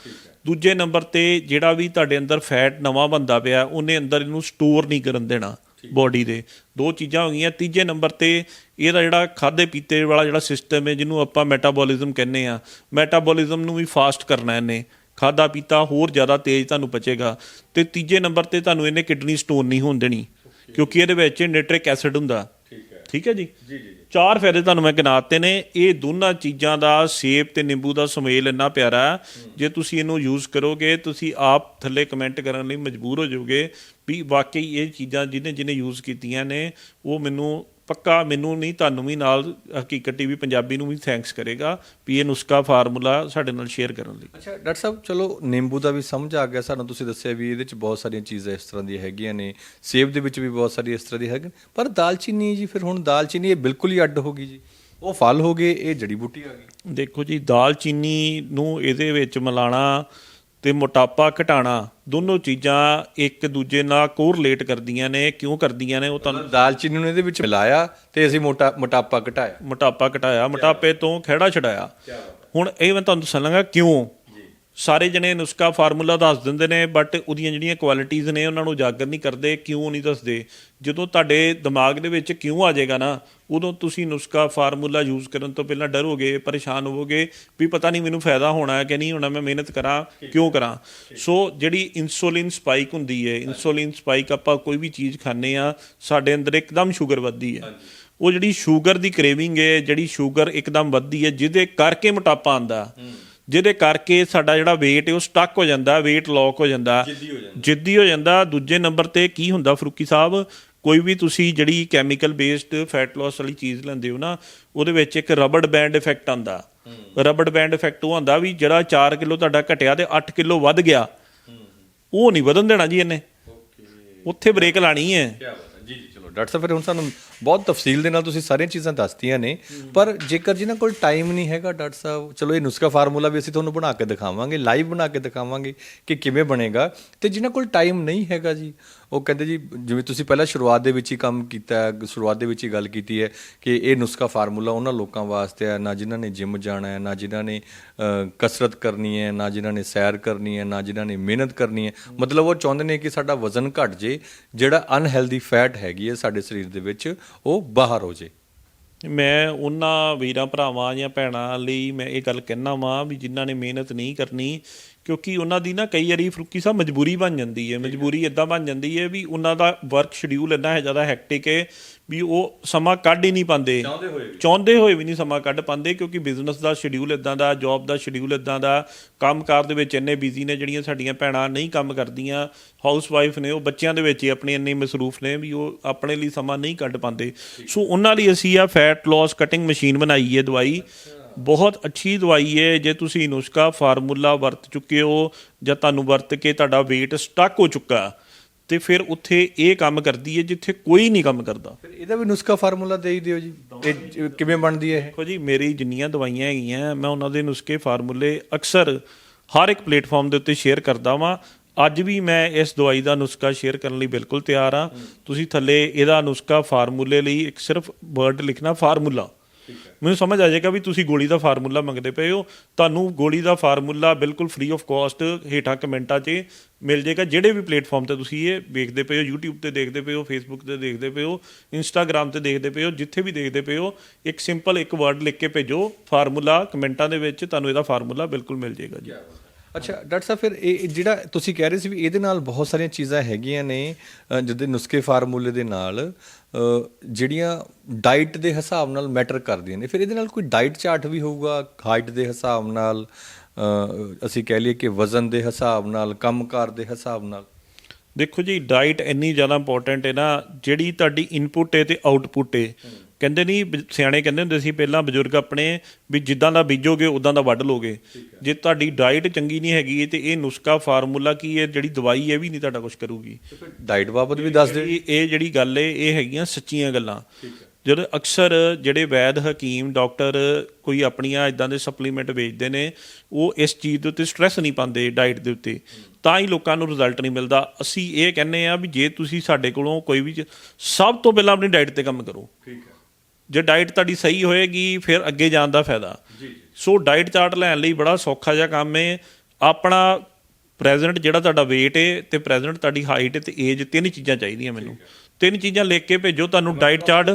ਦੂਜੇ ਨੰਬਰ ਤੇ ਜਿਹੜਾ ਵੀ ਤੁਹਾਡੇ ਅੰਦਰ ਫੈਟ ਨਵਾਂ ਬੰਦਾ ਪਿਆ, ਉਹਨੇ ਅੰਦਰ ਇਹਨੂੰ ਸਟੋਰ ਨਹੀਂ ਕਰਨ ਦੇਣਾ। ਬੋਡੀ ਦੇ। ਦੋ ਚੀਜ਼ਾਂ ਹੋ ਗਈਆਂ। ਤੀਜੇ ਨੰਬਰ ਤੇ ਇਹਦਾ ਜਿਹੜਾ ਖਾਦੇ ਪੀਤੇ ਵਾਲਾ ਜਿਹੜਾ ਸਿਸਟਮ ਹੈ, ਜਿਹਨੂੰ ਆਪਾਂ ਮੈਟਾਬੋਲਿਜ਼ਮ ਕਹਿੰਦੇ ਆ ਮੈਟਾਬੋਲਿਜ਼ਮ ਨੂੰ ਵੀ ਫਾਸਟ ਕਰਨਾ ਇਹਨੇ। ਖਾਦਾ ਪੀਤਾ ਹੋਰ ਜ਼ਿਆਦਾ ਤੇਜ਼ ਤੁਹਾਨੂੰ ਪਚੇਗਾ। ਤੇ ਤੀਜੇ ਨੰਬਰ ਤੇ ਤੁਹਾਨੂੰ ਇਹਨੇ ਕਿਡਨੀ ਸਟੋਨ ਨਹੀਂ ਹੋਣ ਦੇਣੀ, ਕਿਉਂਕਿ ਇਹਦੇ ਵਿੱਚ ਨਿਟ੍ਰਿਕ ਐਸਿਡ ਹੁੰਦਾ। ਠੀਕ ਹੈ ਜੀ? ਜੀ ਜੀ ਚਾਰ ਫਾਇਦੇ ਤੁਹਾਨੂੰ ਮੈਂ ਗਿਣਾਤੇ ਨੇ। ਇਹ ਦੋਨਾਂ ਚੀਜ਼ਾਂ ਦਾ ਸੇਬ ਤੇ ਨਿੰਬੂ ਦਾ ਸੁਮੇਲ ਇੰਨਾ ਪਿਆਰਾ ਜੇ ਤੁਸੀਂ ਇਹਨੂੰ ਯੂਜ਼ ਕਰੋਗੇ ਤੁਸੀਂ ਆਪ ਥੱਲੇ ਕਮੈਂਟ ਕਰਨ ਲਈ ਮਜਬੂਰ ਹੋ ਜਾਓਗੇ ਵੀ ਵਾਕਈ ਇਹ ਚੀਜ਼ਾਂ ਜਿਹਨੇ ਜਿਹਨੇ ਯੂਜ਼ ਕੀਤੀਆਂ ਨੇ ਉਹ ਮੈਨੂੰ ਪੱਕਾ ਮੈਨੂੰ ਨਹੀਂ ਤੁਹਾਨੂੰ ਵੀ ਨਾਲ ਹਕੀਕਤ ਟੀਵੀ ਪੰਜਾਬੀ ਨੂੰ ਵੀ ਥੈਂਕਸ ਕਰੇਗਾ ਵੀ ਇਹ ਨੁਸਖਾ ਫਾਰਮੂਲਾ ਸਾਡੇ ਨਾਲ ਸ਼ੇਅਰ ਕਰਨ ਲਈ। ਅੱਛਾ ਡਾਕਟਰ ਸਾਹਿਬ ਚਲੋ ਨਿੰਬੂ ਦਾ ਵੀ ਸਮਝ ਆ ਗਿਆ ਸਾਨੂੰ ਤੁਸੀਂ ਦੱਸਿਆ ਵੀ ਇਹਦੇ ਚ ਬਹੁਤ ਸਾਰੀਆਂ ਚੀਜ਼ਾਂ ਇਸ ਤਰ੍ਹਾਂ ਦੀਆਂ ਹੈਗੀਆਂ ਨੇ ਸੇਬ ਦੇ ਵਿੱਚ ਵੀ ਬਹੁਤ ਸਾਰੀ ਇਸ ਤਰ੍ਹਾਂ ਦੀ ਹੈਗੀਆਂ ਪਰ ਦਾਲਚੀਨੀ ਜੀ ਫਿਰ ਹੁਣ ਦਾਲਚੀਨੀ ਇਹ ਬਿਲਕੁਲ ਹੀ ਅੱਡ ਹੋ ਗਈ ਜੀ ਉਹ ਫਲ ਹੋ ਗਏ ਇਹ ਜੜੀ ਬੂਟੀ ਆ ਗਈ। ਦੇਖੋ ਜੀ ਦਾਲਚੀਨੀ ਨੂੰ ਇਹਦੇ ਵਿੱਚ ਮਿਲਾਣਾ ਤੇ ਮੋਟਾਪਾ ਘਟਾਣਾ ਦੋਨੋਂ ਚੀਜ਼ਾਂ ਇੱਕ ਦੂਜੇ ਨਾਲ ਕੋਰਿਲੇਟ ਕਰਦੀਆਂ ਨੇ ਕਿਉਂ ਕਰਦੀਆਂ ਨੇ ਉਹ ਤੁਹਾਨੂੰ ਦਾਲਚੀਨੀ ਨੂੰ ਇਹਦੇ ਵਿੱਚ ਮਿਲਾਇਆ ਤੇ ਅਸੀਂ ਮੋਟਾ ਮੋਟਾਪਾ ਘਟਾਇਆ। ਮੋਟਾਪਾ ਘਟਾਇਆ ਮੋਟਾਪੇ ਤੋਂ ਖਹਿੜਾ ਛਡਾਇਆ। ਹੁਣ ਇਹ ਮੈਂ ਤੁਹਾਨੂੰ ਦੱਸਾਂਗਾ ਕਿਉਂ? ਸਾਰੇ ਜਣੇ ਨੁਸਖਾ ਫਾਰਮੂਲਾ ਦੱਸ ਦਿੰਦੇ ਨੇ ਬਟ ਉਹਦੀਆਂ ਜਿਹੜੀਆਂ ਕੁਆਲਿਟੀਆਂ ਨੇ ਉਹਨਾਂ ਨੂੰ ਉਜਾਗਰ ਨਹੀਂ ਕਰਦੇ ਕਿਉਂ ਨਹੀਂ ਦੱਸਦੇ? ਜਦੋਂ ਤੁਹਾਡੇ ਦਿਮਾਗ ਦੇ ਵਿੱਚ ਕਿਉਂ ਆ ਜਾਏਗਾ ਨਾ ਉਦੋਂ ਤੁਸੀਂ ਨੁਸਖਾ ਫਾਰਮੂਲਾ ਯੂਜ਼ ਕਰਨ ਤੋਂ ਪਹਿਲਾਂ ਡਰੋਗੇ ਪਰੇਸ਼ਾਨ ਹੋਵੋਗੇ ਵੀ ਪਤਾ ਨਹੀਂ ਮੈਨੂੰ ਫਾਇਦਾ ਹੋਣਾ ਹੈ ਕਿ ਨਹੀਂ ਹੋਣਾ ਮੈਂ ਮਿਹਨਤ ਕਰਾਂ ਕਿਉਂ ਕਰਾਂ? ਸੋ ਜਿਹੜੀ ਇਨਸੂਲਿਨ ਸਪਾਈਕ ਹੁੰਦੀ ਹੈ ਇਨਸੂਲਿਨ ਸਪਾਈਕ ਆਪਾਂ ਕੋਈ ਵੀ ਚੀਜ਼ ਖਾਂਦੇ ਆ ਸਾਡੇ ਅੰਦਰ ਇੱਕਦਮ ਸ਼ੂਗਰ ਵੱਧਦੀ ਹੈ। ਉਹ ਜਿਹੜੀ ਸ਼ੂਗਰ ਦੀ ਕ੍ਰੇਵਿੰਗ ਹੈ ਜਿਹੜੀ ਸ਼ੂਗਰ ਇੱਕਦਮ ਵੱਧਦੀ ਹੈ ਜਿਹਦੇ ਕਰਕੇ ਮੋਟਾਪਾ ਆਂਦਾ ਜਿਹਦੇ ਕਰਕੇ ਸਾਡਾ ਜਿਹੜਾ weight ਹੈ ਉਹ ਸਟਕ ਹੋ ਜਾਂਦਾ weight ਲੋਕ ਹੋ ਜਾਂਦਾ ਜਿੱਦੀ ਹੋ ਜਾਂਦਾ। ਜਿੱਦੀ ਹੋ ਜਾਂਦਾ। ਦੂਜੇ ਨੰਬਰ ਤੇ ਕੀ ਹੁੰਦਾ ਫਰੂਕੀ ਸਾਹਿਬ? ਕੋਈ ਵੀ ਤੁਸੀਂ ਜਿਹੜੀ ਕੈਮੀਕਲ ਬੇਸਡ ਫੈਟ ਲਾਸ ਵਾਲੀ ਚੀਜ਼ ਲੈਂਦੇ ਹੋ ਨਾ ਉਹਦੇ ਵਿੱਚ ਇੱਕ ਰਬੜ ਬੈਂਡ ਇਫੈਕਟ ਆਂਦਾ ਰਬੜ ਬੈਂਡ ਇਫੈਕਟ ਉਹ ਆਂਦਾ ਵੀ ਜਿਹੜਾ 4 ਕਿਲੋ ਤੁਹਾਡਾ ਘਟਿਆ ਤੇ 8 ਕਿਲੋ ਵੱਧ ਗਿਆ। ਉਹ ਨਹੀਂ ਵਧਣ ਦੇਣਾ ਜੀ ਇਹਨੇ। ਉੱਥੇ ਬ੍ਰੇਕ ਲਾਣੀ ਹੈ। ਕੀ ਡਾਕਟਰ ਸਾਹਿਬ, ਫਿਰ ਹੁਣ ਸਾਨੂੰ ਬਹੁਤ ਤਫਸੀਲ ਦੇ ਨਾਲ ਤੁਸੀਂ ਸਾਰੀਆਂ ਚੀਜ਼ਾਂ ਦੱਸਤੀਆਂ ਨੇ। ਪਰ ਜੇਕਰ ਜਿਨ੍ਹਾਂ ਕੋਲ ਟਾਈਮ ਨਹੀਂ ਹੈਗਾ ਡਾਕਟਰ ਸਾਹਿਬ, ਚਲੋ ਇਹ ਨੁਸਖਾ ਫਾਰਮੂਲਾ ਵੀ ਅਸੀਂ ਤੁਹਾਨੂੰ ਬਣਾ ਕੇ ਦਿਖਾਵਾਂਗੇ, ਲਾਈਵ ਬਣਾ ਕੇ ਦਿਖਾਵਾਂਗੇ ਕਿ ਕਿਵੇਂ ਬਣੇਗਾ। ਤੇ ਜਿਨ੍ਹਾਂ ਕੋਲ ਟਾਈਮ ਨਹੀਂ ਹੈਗਾ ਜੀ ਉਹ ਕਹਿੰਦੇ ਜੀ, ਜਿਵੇਂ ਤੁਸੀਂ ਪਹਿਲਾਂ ਸ਼ੁਰੂਆਤ ਦੇ ਵਿੱਚ ਹੀ ਕੰਮ ਕੀਤਾ ਸ਼ੁਰੂਆਤ ਦੇ ਵਿੱਚ ਹੀ ਗੱਲ ਕੀਤੀ ਹੈ ਕਿ ਇਹ ਨੁਸਖਾ ਫਾਰਮੂਲਾ ਉਹਨਾਂ ਲੋਕਾਂ ਵਾਸਤੇ ਹੈ, ਨਾ ਜਿਨ੍ਹਾਂ ਨੇ ਜਿਮ ਜਾਣਾ ਹੈ, ਨਾ ਜਿਨ੍ਹਾਂ ਨੇ ਕਸਰਤ ਕਰਨੀ ਹੈ, ਨਾ ਜਿਨ੍ਹਾਂ ਨੇ ਸੈਰ ਕਰਨੀ ਹੈ, ਨਾ ਜਿਨ੍ਹਾਂ ਨੇ ਮਿਹਨਤ ਕਰਨੀ ਹੈ। ਮਤਲਬ ਉਹ ਚਾਹੁੰਦੇ ਨੇ ਕਿ ਸਾਡਾ ਵਜ਼ਨ ਘਟ ਜੇ, ਜਿਹੜਾ ਅਨਹੈਲਦੀ ਫੈਟ ਹੈਗੀ ਹੈ ਸਾਡੇ ਸਰੀਰ ਦੇ ਵਿੱਚ, ਉਹ ਬਾਹਰ ਹੋ ਜੇ। ਮੈਂ ਉਹਨਾਂ ਵੀਰਾਂ, ਭਰਾਵਾਂ ਜਾਂ ਭੈਣਾਂ ਲਈ ਮੈਂ ਇਹ ਗੱਲ ਕਹਿਣਾ ਵਾਂ ਵੀ ਜਿਨ੍ਹਾਂ ਨੇ ਮਿਹਨਤ ਨਹੀਂ ਕਰਨੀ ਕਿਉਂਕਿ ਉਹਨਾਂ ਦੀ ਨਾ ਕਈ ਵਾਰੀ ਫਰੂਕੀ ਸਾਹਿਬ ਮਜਬੂਰੀ ਬਣ ਜਾਂਦੀ ਹੈ ਮਜਬੂਰੀ ਇਦਾਂ ਬਣ ਜਾਂਦੀ ਹੈ ਵੀ ਉਹਨਾਂ ਦਾ ਵਰਕ ਸ਼ਡਿਊਲ ਇੰਨਾ ਹੈ ਜ਼ਿਆਦਾ ਹੈਕਟਿਕ ਹੈ ਵੀ ਉਹ ਸਮਾਂ ਕੱਢ ਹੀ ਨਹੀਂ ਪਾਉਂਦੇ। ਚਾਹੁੰਦੇ ਹੋਏ ਵੀ। ਨਹੀਂ ਸਮਾਂ ਕੱਢ ਪਾਉਂਦੇ ਕਿਉਂਕਿ ਬਿਜ਼ਨਸ ਦਾ ਸ਼ਡਿਊਲ ਇਦਾਂ ਦਾ ਜੌਬ ਦਾ ਸ਼ਡਿਊਲ ਇਦਾਂ ਦਾ ਕੰਮਕਾਰ ਦੇ ਵਿੱਚ ਇੰਨੇ ਬਿਜ਼ੀ ਨੇ ਜਿਹੜੀਆਂ ਸਾਡੀਆਂ ਭੈਣਾਂ ਨਹੀਂ ਕੰਮ ਕਰਦੀਆਂ ਹਾਊਸ ਵਾਈਫ ਨੇ ਉਹ ਬੱਚਿਆਂ ਦੇ ਵਿੱਚ ਹੀ ਆਪਣੀ ਇੰਨੀ ਮਸਰੂਫ ਨੇ ਵੀ ਉਹ ਆਪਣੇ ਲਈ ਸਮਾਂ ਨਹੀਂ ਕੱਢ ਪਾਉਂਦੇ। ਸੋ ਉਹਨਾਂ ਲਈ ਅਸੀਂ ਆ ਫੈਟ ਲਾਸ ਕਟਿੰਗ ਮਸ਼ੀਨ ਬਣਾਈ ਹੈ ਦਵਾਈ। ਬਹੁਤ ਅੱਛੀ ਦਵਾਈ ਹੈ ਜੇ ਤੁਸੀਂ ਨੁਸਖਾ ਫਾਰਮੂਲਾ ਵਰਤ ਚੁੱਕੇ ਹੋ ਜਾਂ ਤੁਹਾਨੂੰ ਵਰਤ ਕੇ ਤੁਹਾਡਾ weight ਸਟਕ ਹੋ ਚੁੱਕਾ ਤੇ ਫਿਰ ਉੱਥੇ ਇਹ ਕੰਮ ਕਰਦੀ ਹੈ ਜਿੱਥੇ ਕੋਈ ਨਹੀਂ ਕੰਮ ਕਰਦਾ। ਫਿਰ ਇਹਦਾ ਵੀ ਨੁਸਖਾ ਫਾਰਮੂਲਾ ਦੇ ਦਿਓ ਜੀ। ਇਹ ਕਿਵੇਂ ਬਣਦੀ ਹੈ ਇਹ? ਦੇਖੋ ਜੀ ਮੇਰੀ ਜਿੰਨੀਆਂ ਦਵਾਈਆਂ ਹੈਗੀਆਂ ਮੈਂ ਉਹਨਾਂ ਦੇ ਨੁਸਖੇ ਫਾਰਮੂਲੇ ਅਕਸਰ ਹਰ ਇੱਕ ਪਲੇਟਫਾਰਮ ਦੇ ਉੱਤੇ ਸ਼ੇਅਰ ਕਰਦਾ ਵਾਂ। ਅੱਜ ਵੀ ਮੈਂ ਇਸ ਦਵਾਈ ਦਾ ਨੁਸਖਾ ਸ਼ੇਅਰ ਕਰਨ ਲਈ ਬਿਲਕੁਲ ਤਿਆਰ ਹਾਂ। ਤੁਸੀਂ ਥੱਲੇ ਇਹਦਾ ਨੁਸਖਾ ਫਾਰਮੂਲੇ ਲਈ ਇੱਕ ਸਿਰਫ ਵਰਡ ਲਿਖਣਾ ਫਾਰਮੂਲਾ। ਮੈਨੂੰ ਸਮਝ ਆ ਜਾਏਗਾ ਵੀ ਤੁਸੀਂ ਗੋਲੀ ਦਾ ਫਾਰਮੂਲਾ ਮੰਗਦੇ ਪਏ ਹੋ। ਤੁਹਾਨੂੰ ਗੋਲੀ ਦਾ ਫਾਰਮੂਲਾ ਬਿਲਕੁਲ ਫ੍ਰੀ ਆਫ ਕਾਸਟ ਹੇਠਾਂ ਕਮੈਂਟਾਂ 'ਚ ਮਿਲ ਜਾਏਗਾ। ਜਿਹੜੇ ਵੀ ਪਲੇਟਫਾਰਮ ਤੇ ਤੁਸੀਂ ਇਹ ਵੇਖਦੇ ਪਏ ਹੋ YouTube ਤੇ ਦੇਖਦੇ ਪਏ ਹੋ Facebook ਤੇ ਦੇਖਦੇ ਪਏ ਹੋ Instagram ਤੇ ਦੇਖਦੇ ਪਏ ਹੋ ਜਿੱਥੇ ਵੀ ਦੇਖਦੇ ਪਏ ਹੋ ਇੱਕ ਸਿੰਪਲ ਇੱਕ ਵਰਡ ਲਿਖ ਕੇ ਭੇਜੋ ਫਾਰਮੂਲਾ ਕਮੈਂਟਾਂ ਦੇ ਵਿੱਚ ਤੁਹਾਨੂੰ ਇਹਦਾ ਫਾਰਮੂਲਾ ਬਿਲਕੁਲ ਮਿਲ ਜਾਏਗਾ ਜੀ। ਅੱਛਾ ਡਾਕਟਰ ਸਾਹਿਬ ਫਿਰ ਇਹ ਜਿਹੜਾ ਤੁਸੀਂ ਕਹਿ ਰਹੇ ਸੀ ਵੀ ਇਹਦੇ ਨਾਲ ਬਹੁਤ ਸਾਰੀਆਂ ਚੀਜ਼ਾਂ ਹੈਗੀਆਂ ਨੇ ਅ, ਜਿਹਦੇ ਨੁਸਖੇ ਫਾਰਮੂਲੇ ਦੇ ਨਾਲ ਜਿਹੜੀਆਂ ਡਾਈਟ ਦੇ ਹਿਸਾਬ ਨਾਲ ਮੈਟਰ ਕਰਦੀਆਂ ਨੇ। ਫਿਰ ਇਹਦੇ ਨਾਲ ਕੋਈ ਡਾਈਟ ਚਾਰਟ ਵੀ ਹੋਊਗਾ ਹਾਈਟ ਦੇ ਹਿਸਾਬ ਨਾਲ ਅਸੀਂ ਕਹਿ ਲਈਏ ਕਿ ਵਜ਼ਨ ਦੇ ਹਿਸਾਬ ਨਾਲ, ਕੰਮਕਾਰ ਦੇ ਹਿਸਾਬ ਨਾਲ। ਦੇਖੋ ਜੀ ਡਾਈਟ ਇੰਨੀ ਜ਼ਿਆਦਾ ਇੰਪੋਰਟੈਂਟ ਹੈ ਨਾ, ਜਿਹੜੀ ਤੁਹਾਡੀ ਇਨਪੁਟ ਹੈ ਤੇ ਆਊਟਪੁੱਟ ਹੈ। ਕਹਿੰਦੇ ਨਹੀਂ ਬ- ਸਿਆਣੇ ਕਹਿੰਦੇ ਹੁੰਦੇ ਸੀ ਪਹਿਲਾਂ ਬਜ਼ੁਰਗ ਆਪਣੇ ਵੀ ਜਿੱਦਾਂ ਦਾ ਬੀਜੋਗੇ ਉਦਾਂ ਦਾ ਵੱਢ ਲੋਗੇ। ਜੇ ਤੁਹਾਡੀ ਡਾਈਟ ਚੰਗੀ ਨਹੀਂ ਹੈਗੀ ਤੇ ਇਹ ਨੁਸਖਾ ਫਾਰਮੂਲਾ ਕੀ ਹੈ ਜਿਹੜੀ ਦਵਾਈ ਹੈ ਵੀ ਨਹੀਂ ਤੁਹਾਡਾ ਕੁਝ ਕਰੂਗੀ। ਡਾਈਟ ਬਾਬਤ ਵੀ ਦੱਸ ਦਿਓ ਇਹ ਇਹ ਜਿਹੜੀ ਗੱਲ ਹੈ ਇਹ ਹੈਗੀਆਂ ਸੱਚੀਆਂ ਗੱਲਾਂ। ਜਦੋਂ ਅਕਸਰ ਜਿਹੜੇ ਵੈਦ ਹਕੀਮ ਡਾਕਟਰ ਕੋਈ ਆਪਣੀਆਂ ਇਦਾਂ ਦੇ ਸਪਲੀਮੈਂਟ ਵੇਚਦੇ ਨੇ ਉਹ ਇਸ ਚੀਜ਼ ਦੇ ਉੱਤੇ ਸਟ੍ਰੈਸ ਨਹੀਂ ਪਾਉਂਦੇ ਡਾਈਟ ਦੇ ਉੱਤੇ। ਤਾਂ ਹੀ ਲੋਕਾਂ ਨੂੰ ਰਿਜ਼ਲਟ ਨਹੀਂ ਮਿਲਦਾ। ਅਸੀਂ ਇਹ ਕਹਿੰਨੇ ਆ ਵੀ ਜੇ ਤੁਸੀਂ ਸਾਡੇ ਕੋਲੋਂ ਕੋਈ ਵੀ ਸਭ ਤੋਂ ਪਹਿਲਾਂ ਆਪਣੀ ਡਾਈਟ ਤੇ ਕੰਮ ਕਰੋ। ਠੀਕ ਹੈ। ਜੇ ਡਾਈਟ ਤੁਹਾਡੀ ਸਹੀ ਹੋਏਗੀ ਫਿਰ ਅੱਗੇ ਜਾਣ ਦਾ ਫਾਇਦਾ। ਸੋ ਡਾਈਟ ਚਾਰਟ ਲੈਣ ਲਈ ਬੜਾ ਸੌਖਾ ਜਿਹਾ ਕੰਮ ਹੈ ਆਪਣਾ ਪ੍ਰੈਜ਼ੈਂਟ ਜਿਹੜਾ ਤੁਹਾਡਾ weight ਹੈ ਤੇ ਪ੍ਰੈਜ਼ੈਂਟ ਤੁਹਾਡੀ ਹਾਈਟ ਤੇ ਏਜ ਤਿੰਨ ਚੀਜ਼ਾਂ ਚਾਹੀਦੀਆਂ ਮੈਨੂੰ। ਤਿੰਨ ਚੀਜ਼ਾਂ ਲਿਖ ਕੇ ਭੇਜੋ ਤੁਹਾਨੂੰ ਡਾਈਟ ਚਾਰਟ।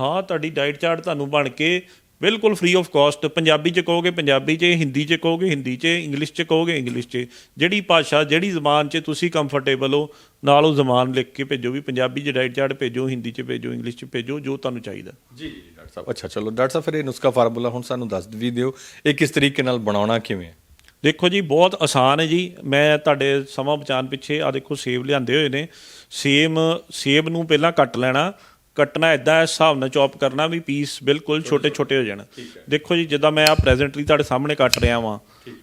ਹਾਂ ਤੁਹਾਡੀ ਡਾਈਟ ਚਾਰਟ ਤੁਹਾਨੂੰ ਬਣ ਕੇ ਬਿਲਕੁਲ ਫ੍ਰੀ ਆਫ ਕਾਸਟ ਪੰਜਾਬੀ ਚ ਕਹੋਗੇ ਪੰਜਾਬੀ ਚ ਹਿੰਦੀ ਚ ਕਹੋਗੇ ਹਿੰਦੀ ਚ ਇੰਗਲਿਸ਼ ਚ ਕਹੋਗੇ ਇੰਗਲਿਸ਼ ਚ। ਜਿਹੜੀ ਭਾਸ਼ਾ ਜਿਹੜੀ ਜ਼ਬਾਨ ਚ ਤੁਸੀਂ ਕੰਫਰਟੇਬਲ ਹੋ ਨਾਲ ਉਹ ਜ਼ਬਾਨ ਲਿਖ ਕੇ ਭੇਜੋ ਵੀ ਪੰਜਾਬੀ ਚ ਡਾਈਟ ਚਾਰਟ ਭੇਜੋ ਹਿੰਦੀ ਚ ਭੇਜੋ ਇੰਗਲਿਸ਼ ਚ ਭੇਜੋ ਜੋ ਤੁਹਾਨੂੰ ਚਾਹੀਦਾ। ਜੀ ਜੀ ਡਾਕਟਰ ਸਾਹਿਬ। ਅੱਛਾ ਚਲੋ ਡਾਕਟਰ ਸਾਹਿਬ ਫਿਰ ਇਹ ਨੁਸਖਾ ਫਾਰਮੂਲਾ ਹੁਣ ਸਾਨੂੰ ਦੱਸ ਵੀ ਦਿਓ। ਇਹ ਕਿਸ ਤਰੀਕੇ ਨਾਲ ਬਣਾਉਣਾ ਕਿਵੇਂ? ਹੈ ਦੇਖੋ ਜੀ ਬਹੁਤ ਆਸਾਨ ਹੈ ਜੀ। ਮੈਂ ਤੁਹਾਡੇ ਸਮਾਂ ਬਚਾਉਣ ਪਿੱਛੇ ਆ ਦੇਖੋ ਸੇਬ ਲਿਆਂਦੇ ਹੋਏ ਨੇ। ਸੇਮ ਸੇਬ ਨੂੰ ਪਹਿਲਾਂ ਕੱਟ ਲੈਣਾ ਕੱਟਣਾ ਇਦਾਂ ਹਿਸਾਬ ਨਾਲ ਚੌਪ ਕਰਨਾ ਵੀ ਪੀਸ ਬਿਲਕੁਲ ਛੋਟੇ ਛੋਟੇ ਹੋ ਜਾਣ। ਦੇਖੋ ਜੀ ਜਿੱਦਾਂ ਮੈਂ ਆ ਪ੍ਰੈਜ਼ੈਂਟਲੀ ਤੁਹਾਡੇ ਸਾਹਮਣੇ ਕੱਟ ਰਿਹਾ ਵਾਂ।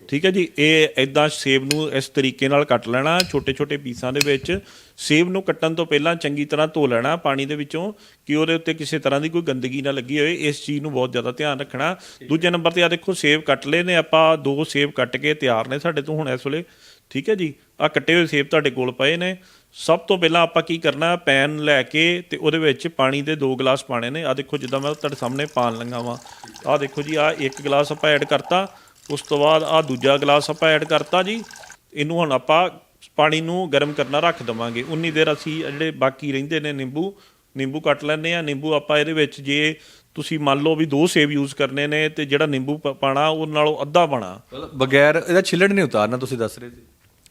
ਠੀਕ ਹੈ। ਜੀ ਇਹ ਇਦਾਂ ਸੇਬ ਨੂੰ ਇਸ ਤਰੀਕੇ ਨਾਲ ਕੱਟ ਲੈਣਾ ਛੋਟੇ ਛੋਟੇ ਪੀਸਾਂ ਦੇ ਵਿੱਚ। ਸੇਬ ਨੂੰ ਕੱਟਣ ਤੋਂ ਪਹਿਲਾਂ ਚੰਗੀ ਤਰ੍ਹਾਂ ਧੋ ਲੈਣਾ ਪਾਣੀ ਦੇ ਵਿੱਚੋਂ ਕਿ ਉਹਦੇ ਉੱਤੇ ਕਿਸੇ ਤਰ੍ਹਾਂ ਦੀ ਕੋਈ ਗੰਦਗੀ ਨਾ ਲੱਗੀ ਹੋਏ। ਇਸ ਚੀਜ਼ ਨੂੰ ਬਹੁਤ ਜ਼ਿਆਦਾ ਧਿਆਨ ਰੱਖਣਾ। ਦੂਜੇ ਨੰਬਰ ਤੇ ਆ ਦੇਖੋ ਸੇਬ ਕੱਟ ਲਏ ਨੇ ਆਪਾਂ ਦੋ ਸੇਬ ਕੱਟ ਕੇ ਤਿਆਰ ਨੇ ਸਾਡੇ ਤੋਂ ਹੁਣ ਇਸ ਵੇਲੇ। ਠੀਕ ਹੈ ਜੀ ਆ ਕੱਟੇ ਹੋਏ ਸੇਬ ਤੁਹਾਡੇ ਕੋਲ ਪਏ ਨੇ। ਸਭ ਤੋਂ ਪਹਿਲਾਂ ਆਪਾਂ ਕੀ ਕਰਨਾ, ਪੈਨ ਲੈ ਕੇ ਤੇ ਉਹਦੇ ਵਿੱਚ ਪਾਣੀ ਦੇ ਦੋ ਗਲਾਸ ਪਾਣੇ ਨੇ। ਆ ਦੇਖੋ ਜਿੱਦਾਂ ਮੈਂ ਤੁਹਾਡੇ ਸਾਹਮਣੇ ਪਾਣ ਲੰਗਾ ਵਾਂ। ਆ ਦੇਖੋ ਜੀ ਆ ਇੱਕ ਗਲਾਸ ਆਪਾਂ ਐਡ ਕਰਤਾ। ਉਸ ਤੋਂ ਬਾਅਦ ਆ ਦੂਜਾ ਗਲਾਸ ਆਪਾਂ ਐਡ ਕਰਤਾ ਜੀ। ਇਹਨੂੰ ਹੁਣ ਆਪਾਂ ਪਾਣੀ ਨੂੰ ਗਰਮ ਕਰਨਾ ਰੱਖ ਦਵਾਂਗੇ। ਉਨੀ ਦੇਰ ਅਸੀਂ ਜਿਹੜੇ ਬਾਕੀ ਰਹਿੰਦੇ ਨੇ ਨਿੰਬੂ ਨਿੰਬੂ ਕੱਟ ਲੈਂਦੇ ਆ ਨਿੰਬੂ ਆਪਾਂ ਇਹਦੇ ਵਿੱਚ ਜੇ ਤੁਸੀਂ ਮੰਨ ਲਓ ਵੀ ਦੋ ਸੇਬ ਯੂਜ਼ ਕਰਨੇ ਨੇ ਤੇ ਜਿਹੜਾ ਨਿੰਬੂ ਪ- ਪਾਣਾ, ਉਹ ਨਾਲੋਂ ਅੱਧਾ ਪਾਣਾ ਬਗੈਰ ਇਹਦਾ ਛਿੱਲੜ ਨਹੀਂ ਉਤਾਰਨਾ, ਤੁਸੀਂ ਦੱਸ ਰਹੇ ਸੀ।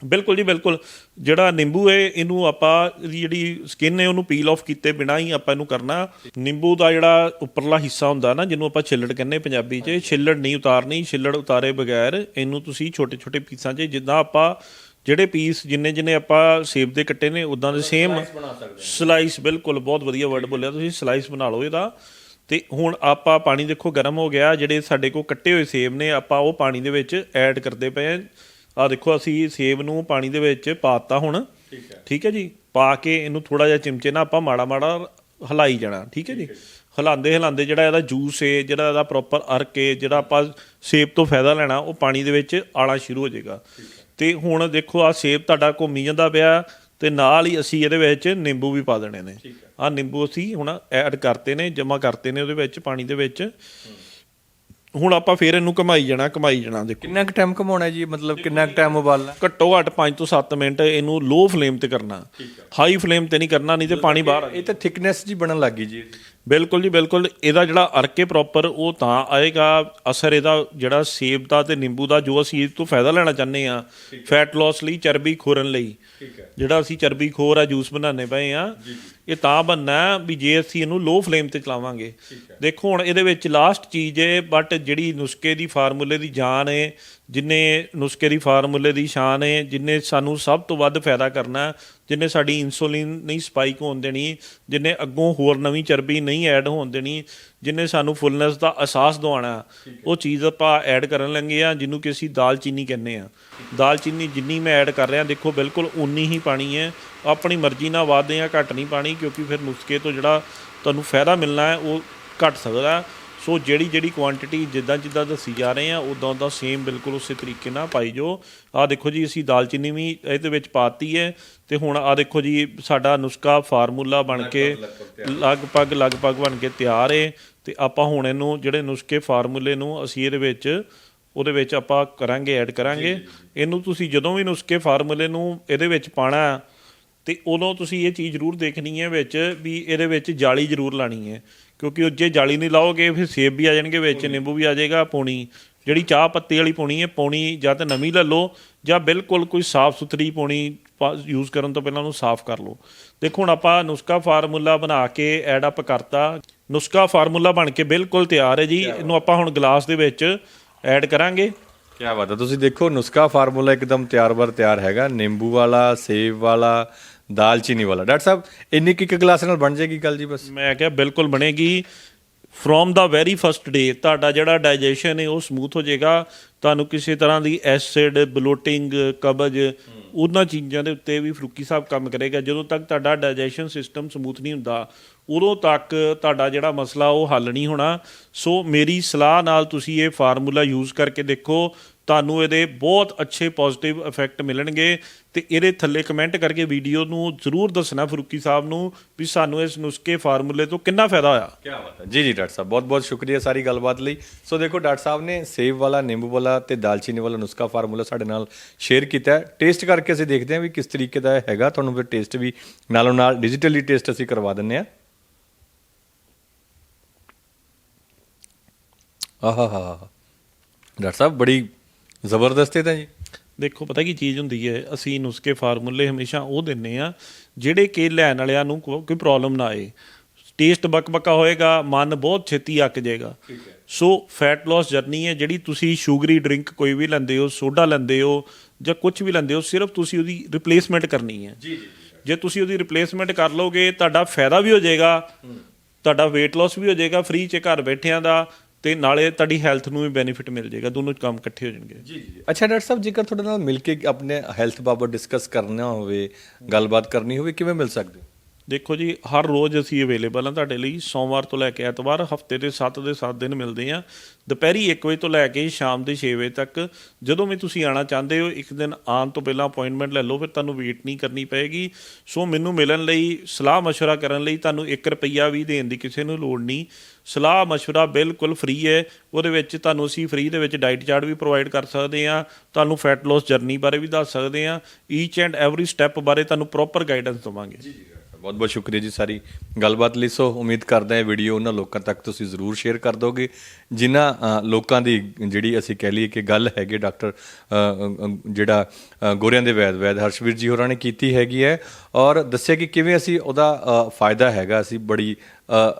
ਬਿਲਕੁਲ ਜੀ ਬਿਲਕੁਲ। ਜਿਹੜਾ ਨਿੰਬੂ ਹੈ ਇਹਨੂੰ ਆਪਾਂ ਜਿਹੜੀ ਸਕਿਨ ਹੈ ਉਹਨੂੰ ਪੀਲ ਆਫ ਕੀਤੇ ਬਿਨਾ ਹੀ ਆਪਾਂ ਇਹਨੂੰ ਕਰਨਾ। ਨਿੰਬੂ ਦਾ ਜਿਹੜਾ ਉੱਪਰਲਾ ਹਿੱਸਾ ਹੁੰਦਾ ਨਾ ਜਿਹਨੂੰ ਆਪਾਂ ਛਿੱਲੜ ਕਹਿੰਦੇ ਪੰਜਾਬੀ 'ਚ ਛਿੱਲੜ ਨਹੀਂ ਉਤਾਰਨੀ ਛਿੱਲੜ ਉਤਾਰੇ ਬਗੈਰ ਇਹਨੂੰ ਤੁਸੀਂ ਛੋਟੇ ਛੋਟੇ ਪੀਸਾਂ 'ਚ ਜਿੱਦਾਂ ਆਪਾਂ ਜਿਹੜੇ ਪੀਸ ਜਿੰਨੇ ਜਿੰਨੇ ਆਪਾਂ ਸੇਬ ਦੇ ਕੱਟੇ ਨੇ ਉਦਾਂ ਦੇ ਸੇਮ ਸਲਾਈਸ ਬਿਲਕੁਲ ਬਹੁਤ ਵਧੀਆ ਵਰਡ ਬੋਲਿਆ ਤੁਸੀਂ ਸਲਾਈਸ ਬਣਾ ਲਓ ਇਹਦਾ। ਤੇ ਹੁਣ ਆਪਾਂ ਪਾਣੀ ਦੇਖੋ ਗਰਮ ਹੋ ਗਿਆ ਜਿਹੜੇ ਸਾਡੇ ਕੋਲ ਕੱਟੇ ਹੋਏ ਸੇਬ ਨੇ ਆਪਾਂ ਉਹ ਪਾਣੀ ਦੇ ਵਿੱਚ ਐਡ ਕਰਦੇ ਪਏ ਆ ਆਹ ਦੇਖੋ ਅਸੀਂ ਸੇਬ ਨੂੰ ਪਾਣੀ ਦੇ ਵਿੱਚ ਪਾਤਾ ਹੁਣ। ਠੀਕ ਹੈ। ਠੀਕ ਹੈ ਜੀ? ਪਾ ਕੇ ਇਹਨੂੰ ਥੋੜਾ ਜਿਹਾ ਚਿਮਚੇ ਨਾਲ ਆਪਾਂ ਮਾੜਾ ਮਾੜਾ ਹਲਾਈ ਜਾਣਾ। ਠੀਕ ਹੈ ਜੀ? ਹਲਾਉਂਦੇ ਹਲਾਉਂਦੇ ਜਿਹੜਾ ਇਹਦਾ ਜੂਸ ਹੈ ਜਿਹੜਾ ਇਹਦਾ ਪ੍ਰੋਪਰ ਅਰਕ ਹੈ ਜਿਹੜਾ ਆਪਾਂ ਸੇਬ ਤੋਂ ਫਾਇਦਾ ਲੈਣਾ ਉਹ ਪਾਣੀ ਦੇ ਵਿੱਚ ਆਣਾ ਸ਼ੁਰੂ ਹੋ ਜਾਏਗਾ। ਤੇ ਹੁਣ ਦੇਖੋ ਆ ਸੇਬ ਤੁਹਾਡਾ ਘੁੰਮੀ ਜਾਂਦਾ ਪਿਆ ਤੇ ਨਾਲ ਹੀ ਅਸੀਂ ਇਹਦੇ ਵਿੱਚ ਨਿੰਬੂ ਵੀ ਪਾ ਦੇਣੇ ਨੇ। ਆ ਨਿੰਬੂ ਅਸੀਂ ਹੁਣ ਐਡ ਕਰਤੇ ਨੇ ਜਮਾ ਕਰਤੇ ਨੇ ਉਹਦੇ ਵਿੱਚ ਪਾਣੀ ਦੇ ਵਿੱਚ। ਹੁਣ ਆਪਾਂ ਫੇਰ ਇਹਨੂੰ ਘਮਾਈ ਜਾਣਾ ਘਮਾਈ ਜਾਣਾ ਦੇਖੋ। ਕਿੰਨਾ ਕੁ ਟਾਈਮ ਕਮਾਉਣਾ ਜੀ? ਮਤਲਬ ਕਿੰਨਾ ਕੁ ਟਾਈਮ ਉਬਾਲਣਾ? ਘੱਟੋ ਘੱਟ 5 ਤੋਂ 7 ਮਿੰਟ ਇਹਨੂੰ ਲੋ ਫਲੇਮ ਤੇ ਕਰਨਾ। ਹਾਈ ਫਲੇਮ ਤੇ ਨਹੀਂ ਕਰਨਾ ਨਹੀਂ ਤੇ ਪਾਣੀ ਬਾਹਰ ਆ ਇਹ ਤਾਂ ਥਿਕਨੈਸ ਜੀ ਬਣਨ ਲੱਗੀ ਜੀ। ਬਿਲਕੁਲ ਜੀ ਬਿਲਕੁਲ। ਇਹਦਾ ਜਿਹੜਾ ਅਰਕੇ ਪ੍ਰੋਪਰ ਉਹ ਤਾਂ ਆਏਗਾ। ਅਸਰ ਇਹਦਾ ਜਿਹੜਾ ਸੇਬ ਦਾ ਤੇ ਨਿੰਬੂ ਦਾ ਜੋ ਅਸੀਂ ਇਹ ਤੋਂ ਫਾਇਦਾ ਲੈਣਾ ਚਾਹੁੰਦੇ ਆ ਫੈਟ ਲਾਸ ਲਈ ਚਰਬੀ ਖੋਰਨ ਲਈ। ਜਿਹੜਾ ਅਸੀਂ ਚਰਬੀ ਖੋਰ ਆ ਜੂਸ ਬਣਾਉਂਦੇ ਪਏ ਆ ਇਹ ਤਾਂ ਬੰਨਾ ਵੀ ਜੇ ਅਸੀਂ ਇਹਨੂੰ ਲੋ ਫਲੇਮ ਤੇ ਚਲਾਵਾਂਗੇ। ਦੇਖੋ ਹੁਣ ਇਹਦੇ ਵਿੱਚ ਲਾਸਟ ਚੀਜ਼ ਹੈ ਬਟ ਜਿਹੜੀ ਨੁਸਖੇ ਦੀ ਫਾਰਮੂਲੇ ਦੀ ਜਾਨ ਹੈ ਜਿਨੇ ਨੁਸਖੇ ਦੀ ਫਾਰਮੂਲੇ ਦੀ ਸ਼ਾਨ ਹੈ ਜਿਨੇ ਸਾਨੂੰ ਸਭ ਤੋਂ ਵੱਧ ਫਾਇਦਾ ਕਰਨਾ ਜਿਨੇ ਸਾਡੀ ਇਨਸੂਲਿਨ ਨਹੀਂ ਸਪਾਈਕ ਹੋਣ ਦੇਣੀ ਜਿਨੇ ਅੱਗੋਂ ਹੋਰ ਨਵੀਂ ਚਰਬੀ ਨਹੀਂ ਐਡ ਹੋਣ ਦੇਣੀ ਜਿਨੇ ਸਾਨੂੰ ਫੁੱਲਨੈਸ ਦਾ ਅਹਿਸਾਸ ਦਿਵਾਉਣਾ ਉਹ ਚੀਜ਼ ਆਪਾਂ ਐਡ ਕਰਨ ਲੱਗੇ ਆ ਜਿਹਨੂੰ ਕਿ ਅਸੀਂ ਦਾਲਚੀਨੀ ਕਹਿੰਦੇ ਆ ਦਾਲਚੀਨੀ ਜਿੰਨੀ ਮੈਂ ਐਡ ਕਰ ਰਿਹਾ ਦੇਖੋ ਬਿਲਕੁਲ ਉਨੀ ਹੀ ਪਾਣੀ ਹੈ। ਆਪਣੀ ਮਰਜ਼ੀ ਨਾਲ ਵੱਧ ਜਾਂ ਘੱਟ ਨਹੀਂ ਪਾਣੀ ਕਿਉਂਕਿ ਫਿਰ ਨੁਸਖੇ ਤੋਂ ਜਿਹੜਾ ਤੁਹਾਨੂੰ ਫਾਇਦਾ ਮਿਲਣਾ ਹੈ ਉਹ ਘਟ ਸਕਦਾ। ਹੈ। ਸੋ ਜਿਹੜੀ ਜਿਹੜੀ ਕੁਆਂਟੀਟੀ ਜਿੱਦਾਂ ਜਿੱਦਾਂ ਦੱਸੀ ਜਾ ਰਹੇ ਆ ਉਦਾਂ ਉਦਾਂ ਸੇਮ ਬਿਲਕੁਲ ਉਸੇ ਤਰੀਕੇ ਨਾਲ ਪਾਈ ਜੋ ਆ ਦੇਖੋ ਜੀ ਅਸੀਂ ਦਾਲਚੀਨੀ ਵੀ ਇਹਦੇ ਵਿੱਚ ਪਾਤੀ ਹੈ ਤੇ ਹੁਣ ਆ ਦੇਖੋ ਜੀ ਸਾਡਾ ਨੁਸਖਾ ਫਾਰਮੂਲਾ ਬਣ ਕੇ ਲਗਭਗ ਲਗਭਗ ਬਣ ਕੇ ਤਿਆਰ ਹੈ ਤੇ ਆਪਾਂ ਹੁਣ ਇਹਨੂੰ ਜਿਹੜੇ ਨੁਸਖੇ ਫਾਰਮੂਲੇ ਨੂੰ ਅਸੀਂ ਇਹਦੇ ਵਿੱਚ ਉਹਦੇ ਵਿੱਚ ਆਪਾਂ ਕਰਾਂਗੇ ਐਡ ਕਰਾਂਗੇ। ਇਹਨੂੰ ਤੁਸੀਂ ਜਦੋਂ ਵੀ ਨੁਸਖੇ ਫਾਰਮੂਲੇ ਨੂੰ ਇਹਦੇ ਵਿੱਚ ਪਾਣਾ ਤੇ ਉਦੋਂ ਤੁਸੀਂ ਇਹ ਚੀਜ਼ ਜ਼ਰੂਰ ਦੇਖਣੀ ਹੈ ਵਿੱਚ ਵੀ ਇਹਦੇ ਵਿੱਚ ਜਾਲੀ ਜ਼ਰੂਰ ਲਾਣੀ ਹੈ। ਕਿਉਂਕਿ ਉਹ ਜੇ ਜਾਲੀ ਨਹੀਂ ਲਾਓਗੇ ਫਿਰ ਸੇਬ ਵੀ ਆ ਜਾਣਗੇ ਵਿੱਚ ਨਿੰਬੂ ਵੀ ਆ ਜਾਏਗਾ ਪੌਣੀ। ਜਿਹੜੀ ਚਾਹ ਪੱਤੀ ਵਾਲੀ ਪਾਉਣੀ ਹੈ ਪਾਉਣੀ ਜਾਂ ਤਾਂ ਨਵੀਂ ਲੈ ਲਓ ਜਾਂ ਬਿਲਕੁਲ ਕੋਈ ਸਾਫ਼ ਸੁਥਰੀ ਪਾਉਣੀ ਯੂਜ਼ ਕਰਨ ਤੋਂ ਪਹਿਲਾਂ ਉਹਨੂੰ ਸਾਫ਼ ਕਰ ਲਓ। ਦੇਖੋ ਹੁਣ ਆਪਾਂ ਨੁਸਖਾ ਫਾਰਮੂਲਾ ਬਣਾ ਕੇ ਐਡ ਅਪ ਕਰਤਾ। ਨੁਸਖਾ ਫਾਰਮੂਲਾ ਬਣ ਕੇ ਬਿਲਕੁਲ ਤਿਆਰ ਹੈ ਜੀ। ਇਹਨੂੰ ਆਪਾਂ ਹੁਣ ਗਲਾਸ ਦੇ ਵਿੱਚ ਐਡ ਕਰਾਂਗੇ। ਕੀ ਬਾਤ ਹੈ। ਤੁਸੀਂ ਦੇਖੋ ਨੁਸਖਾ ਫਾਰਮੂਲਾ ਇੱਕਦਮ ਤਿਆਰ ਬਰ ਤਿਆਰ ਹੈਗਾ। ਨਿੰਬੂ ਵਾਲਾ ਸੇਬ ਵਾਲਾ ਦਾਲਚੀਨੀ ਵਾਲਾ। ਡਾਕਟਰ ਸਾਹਿਬ, ਇੰਨੀ ਕੁ ਇੱਕ ਗਲਾਸ ਨਾਲ ਬਣ ਜਾਏਗੀ ਗੱਲ ਜੀ ਬਸ? ਮੈਂ ਕਿਹਾ ਬਿਲਕੁਲ ਬਣੇਗੀ। From the very first day ਤੁਹਾਡਾ ਜਿਹੜਾ ਡਾਈਜੈਸ਼ਨ ਹੈ, ਉਹ ਸਮੂਥ ਹੋ ਜਾਏਗਾ। ਤੁਹਾਨੂੰ ਕਿਸੇ ਤਰ੍ਹਾਂ ਦੀ ਐਸਿਡ ਬਲੋਟਿੰਗ ਕਬਜ਼, ਉਹਨਾਂ ਚੀਜ਼ਾਂ ਦੇ ਉੱਤੇ ਵੀ ਫਰੂਕੀ ਸਾਹਿਬ ਕੰਮ ਕਰੇਗਾ। ਜਦੋਂ ਤੱਕ ਤੁਹਾਡਾ ਡਾਈਜੈਸ਼ਨ ਸਿਸਟਮ ਸਮੂਥ ਨਹੀਂ ਹੁੰਦਾ, ਉਦੋਂ ਤੱਕ ਤੁਹਾਡਾ ਜਿਹੜਾ ਮਸਲਾ, ਉਹ ਹੱਲ ਨਹੀਂ ਹੋਣਾ। ਸੋ ਮੇਰੀ ਸਲਾਹ ਨਾਲ ਤੁਸੀਂ ਇਹ ਫਾਰਮੂਲਾ ਯੂਜ਼ ਕਰਕੇ ਦੇਖੋ। ਤੁਹਾਨੂੰ ਇਹਦੇ ਬਹੁਤ ਅੱਛੇ ਪੋਜ਼ਿਟਿਵ ਇਫੈਕਟ ਮਿਲਣਗੇ ਤੇ ਇਹਦੇ ਥੱਲੇ ਕਮੈਂਟ ਕਰਕੇ ਵੀਡੀਓ ਨੂੰ ਜ਼ਰੂਰ ਦੱਸਣਾ ਫਰੂਕੀ ਸਾਹਿਬ ਨੂੰ ਵੀ ਸਾਨੂੰ ਇਸ ਨੁਸਖੇ ਫਾਰਮੂਲੇ ਤੋਂ ਕਿੰਨਾ ਫਾਇਦਾ ਹੋਇਆ। ਕੀ ਬਾਤ ਹੈ। ਜੀ ਜੀ, ਡਾਕਟਰ ਸਾਹਿਬ, ਬਹੁਤ ਬਹੁਤ ਸ਼ੁਕਰੀਆ ਸਾਰੀ ਗੱਲਬਾਤ ਲਈ। ਸੋ ਦੇਖੋ, ਡਾਕਟਰ ਸਾਹਿਬ ਨੇ ਸੇਬ ਵਾਲਾ, ਨਿੰਬੂ ਵਾਲਾ ਤੇ ਦਾਲਚੀਨੀ ਵਾਲਾ ਨੁਸਖਾ ਫਾਰਮੂਲਾ ਸਾਡੇ ਨਾਲ ਸ਼ੇਅਰ ਕੀਤਾ ਹੈ। ਟੇਸਟ ਕਰਕੇ ਅਸੀਂ ਦੇਖਦੇ ਹਾਂ ਵੀ ਕਿਸ ਤਰੀਕੇ ਦਾ ਹੈਗਾ। ਤੁਹਾਨੂੰ ਫਿਰ ਟੇਸਟ ਵੀ ਨਾਲੋਂ ਨਾਲ ਡਿਜੀਟਲੀ ਟੇਸਟ ਅਸੀਂ ਕਰਵਾ ਦਿੰਨੇ ਆ ਆਹਾ ਹਾ ਡਾਕਟਰ ਸਾਹਿਬ, ਬੜੀ ਜ਼ਬਰਦਸਤ ਹੈ ਤਾਂ ਜੀ? ਦੇਖੋ ਪਤਾ ਕੀ ਚੀਜ਼ ਹੁੰਦੀ ਹੈ ਅਸੀਂ ਨੁਸਖੇ ਫਾਰਮੂਲੇ ਹਮੇਸ਼ਾ ਉਹ ਦਿੰਨੇ ਆ ਜਿਹੜੇ ਕਿ ਲੈਣ ਵਾਲਿਆਂ ਨੂੰ ਕੋ- ਕੋਈ ਪ੍ਰੋਬਲਮ ਨਾ ਆਏ। ਟੇਸਟ ਬਕਬਕਾ ਹੋਏਗਾ ਮਨ ਬਹੁਤ ਛੇਤੀ ਅੱਕ ਜਾਏਗਾ। ਸੋ ਫੈਟ ਲਾਸ ਜਰਨੀ ਹੈ ਜਿਹੜੀ ਤੁਸੀਂ ਸ਼ੂਗਰੀ ਡਰਿੰਕ ਕੋਈ ਵੀ ਲੈਂਦੇ ਹੋ ਸੋਡਾ ਲੈਂਦੇ ਹੋ ਜਾਂ ਕੁਝ ਵੀ ਲੈਂਦੇ ਹੋ ਸਿਰਫ ਤੁਸੀਂ ਉਹਦੀ ਰਿਪਲੇਸਮੈਂਟ ਕਰਨੀ ਹੈ। ਜੀ ਜੀ ਜੇ। ਤੁਸੀਂ ਉਹਦੀ ਰਿਪਲੇਸਮੈਂਟ ਕਰ ਲੋਗੇ ਤੁਹਾਡਾ ਫਾਇਦਾ ਵੀ ਹੋ ਜਾਏਗਾ ਤੁਹਾਡਾ weight loss ਵੀ ਹੋ ਜਾਏਗਾ ਫ੍ਰੀ ਚ ਘਰ ਬੈਠਿਆਂ ਦਾ ਤੇ ਨਾਲੇ ਤੁਹਾਡੀ ਹੈਲਥ ਨੂੰ ਵੀ ਬੈਨੀਫਿਟ ਮਿਲ ਜਾਏਗਾ ਦੋਨੋਂ ਕੰਮ ਇਕੱਠੇ ਹੋ ਜਾਣਗੇ ਜੀ ਜੀ ਅੱਛਾ ਡਾਕਟਰ ਸਾਹਿਬ ਜੇਕਰ ਤੁਹਾਡੇ ਨਾਲ ਮਿਲ ਕੇ ਆਪਣੇ ਹੈਲਥ ਬਾਬਤ ਡਿਸਕਸ ਕਰਨਾ ਹੋਵੇ ਗੱਲਬਾਤ ਕਰਨੀ ਹੋਵੇ ਕਿਵੇਂ ਮਿਲ ਸਕਦੇ ਹੋ ਦੇਖੋ ਜੀ ਹਰ ਰੋਜ਼ ਅਸੀਂ ਅਵੇਲੇਬਲ ਹਾਂ ਤੁਹਾਡੇ ਲਈ ਸੋਮਵਾਰ ਤੋਂ ਲੈ ਕੇ ਐਤਵਾਰ ਹਫਤੇ ਦੇ 7 ਦੇ 7 ਦਿਨ ਮਿਲਦੇ ਆ ਦੁਪਹਿਰੀ 1 ਵਜੇ ਤੋਂ ਲੈ ਕੇ ਸ਼ਾਮ ਦੇ 6 ਵਜੇ ਤੱਕ ਜਦੋਂ ਵੀ ਤੁਸੀਂ ਆਣਾ ਚਾਹੁੰਦੇ ਹੋ ਇੱਕ ਦਿਨ ਆਉਣ ਤੋਂ ਪਹਿਲਾਂ ਅਪਾਇੰਟਮੈਂਟ ਲੈ ਲਓ ਫਿਰ ਤੁਹਾਨੂੰ ਵੇਟ ਨਹੀਂ ਕਰਨੀ ਪਏਗੀ ਸੋ ਮੈਨੂੰ ਮਿਲਣ ਲਈ ਸਲਾਹ مشورہ ਕਰਨ ਲਈ ਤੁਹਾਨੂੰ 1 ਰੁਪਈਆ ਵੀ ਦੇਣ ਦੀ ਕਿਸੇ ਨੂੰ ਲੋੜ ਨਹੀਂ ਸਲਾਹ مشورہ ਬਿਲਕੁਲ ਫ੍ਰੀ ਹੈ ਉਹਦੇ ਵਿੱਚ ਤੁਹਾਨੂੰ ਅਸੀਂ ਫ੍ਰੀ ਦੇ ਵਿੱਚ ਡਾਈਟ ਚਾਰਟ ਵੀ ਪ੍ਰੋਵਾਈਡ ਕਰ ਸਕਦੇ ਆ ਤੁਹਾਨੂੰ ਫੈਟ ਲਾਸ ਜਰਨੀ ਬਾਰੇ ਵੀ ਦੱਸ ਸਕਦੇ ਆ ਈਚ ਐਂਡ ਐਵਰੀ ਸਟੈਪ ਬਾਰੇ ਤੁਹਾਨੂੰ ਪ੍ਰੋਪਰ ਗਾਈਡੈਂਸ ਦਵਾਂਗੇ ਬਹੁਤ ਬਹੁਤ ਸ਼ੁਕਰੀਆ ਜੀ ਸਾਰੀ ਗੱਲਬਾਤ ਲਈ ਸੋ ਉਮੀਦ ਕਰਦਾ ਹਾਂ ਵੀਡੀਓ ਉਹਨਾਂ ਲੋਕਾਂ ਤੱਕ ਤੁਸੀਂ ਜ਼ਰੂਰ ਸ਼ੇਅਰ ਕਰ ਦੋਗੇ ਜਿਨ੍ਹਾਂ ਅ, ਲੋਕਾਂ ਦੀ ਜਿਹੜੀ ਅਸੀਂ ਕਹਿ ਲਈਏ ਕਿ ਗੱਲ ਹੈਗੇ ਡਾਕਟਰ ਅ, ਅ, ਅ, ਜਿਹੜਾ ਅ, ਗੋਰਿਆਂ ਦੇ ਵੈਦ ਵੈਦ ਹਰਸ਼ਵੀਰ ਜੀ ਹੋਰਾਂ ਨੇ ਕੀਤੀ ਹੈਗੀ ਹੈ ਔਰ ਦੱਸਿਆ ਕਿ ਕਿਵੇਂ ਅਸੀਂ ਉਹਦਾ ਅ, ਫਾਇਦਾ ਹੈਗਾ ਅਸੀਂ ਬੜੀ ਅ,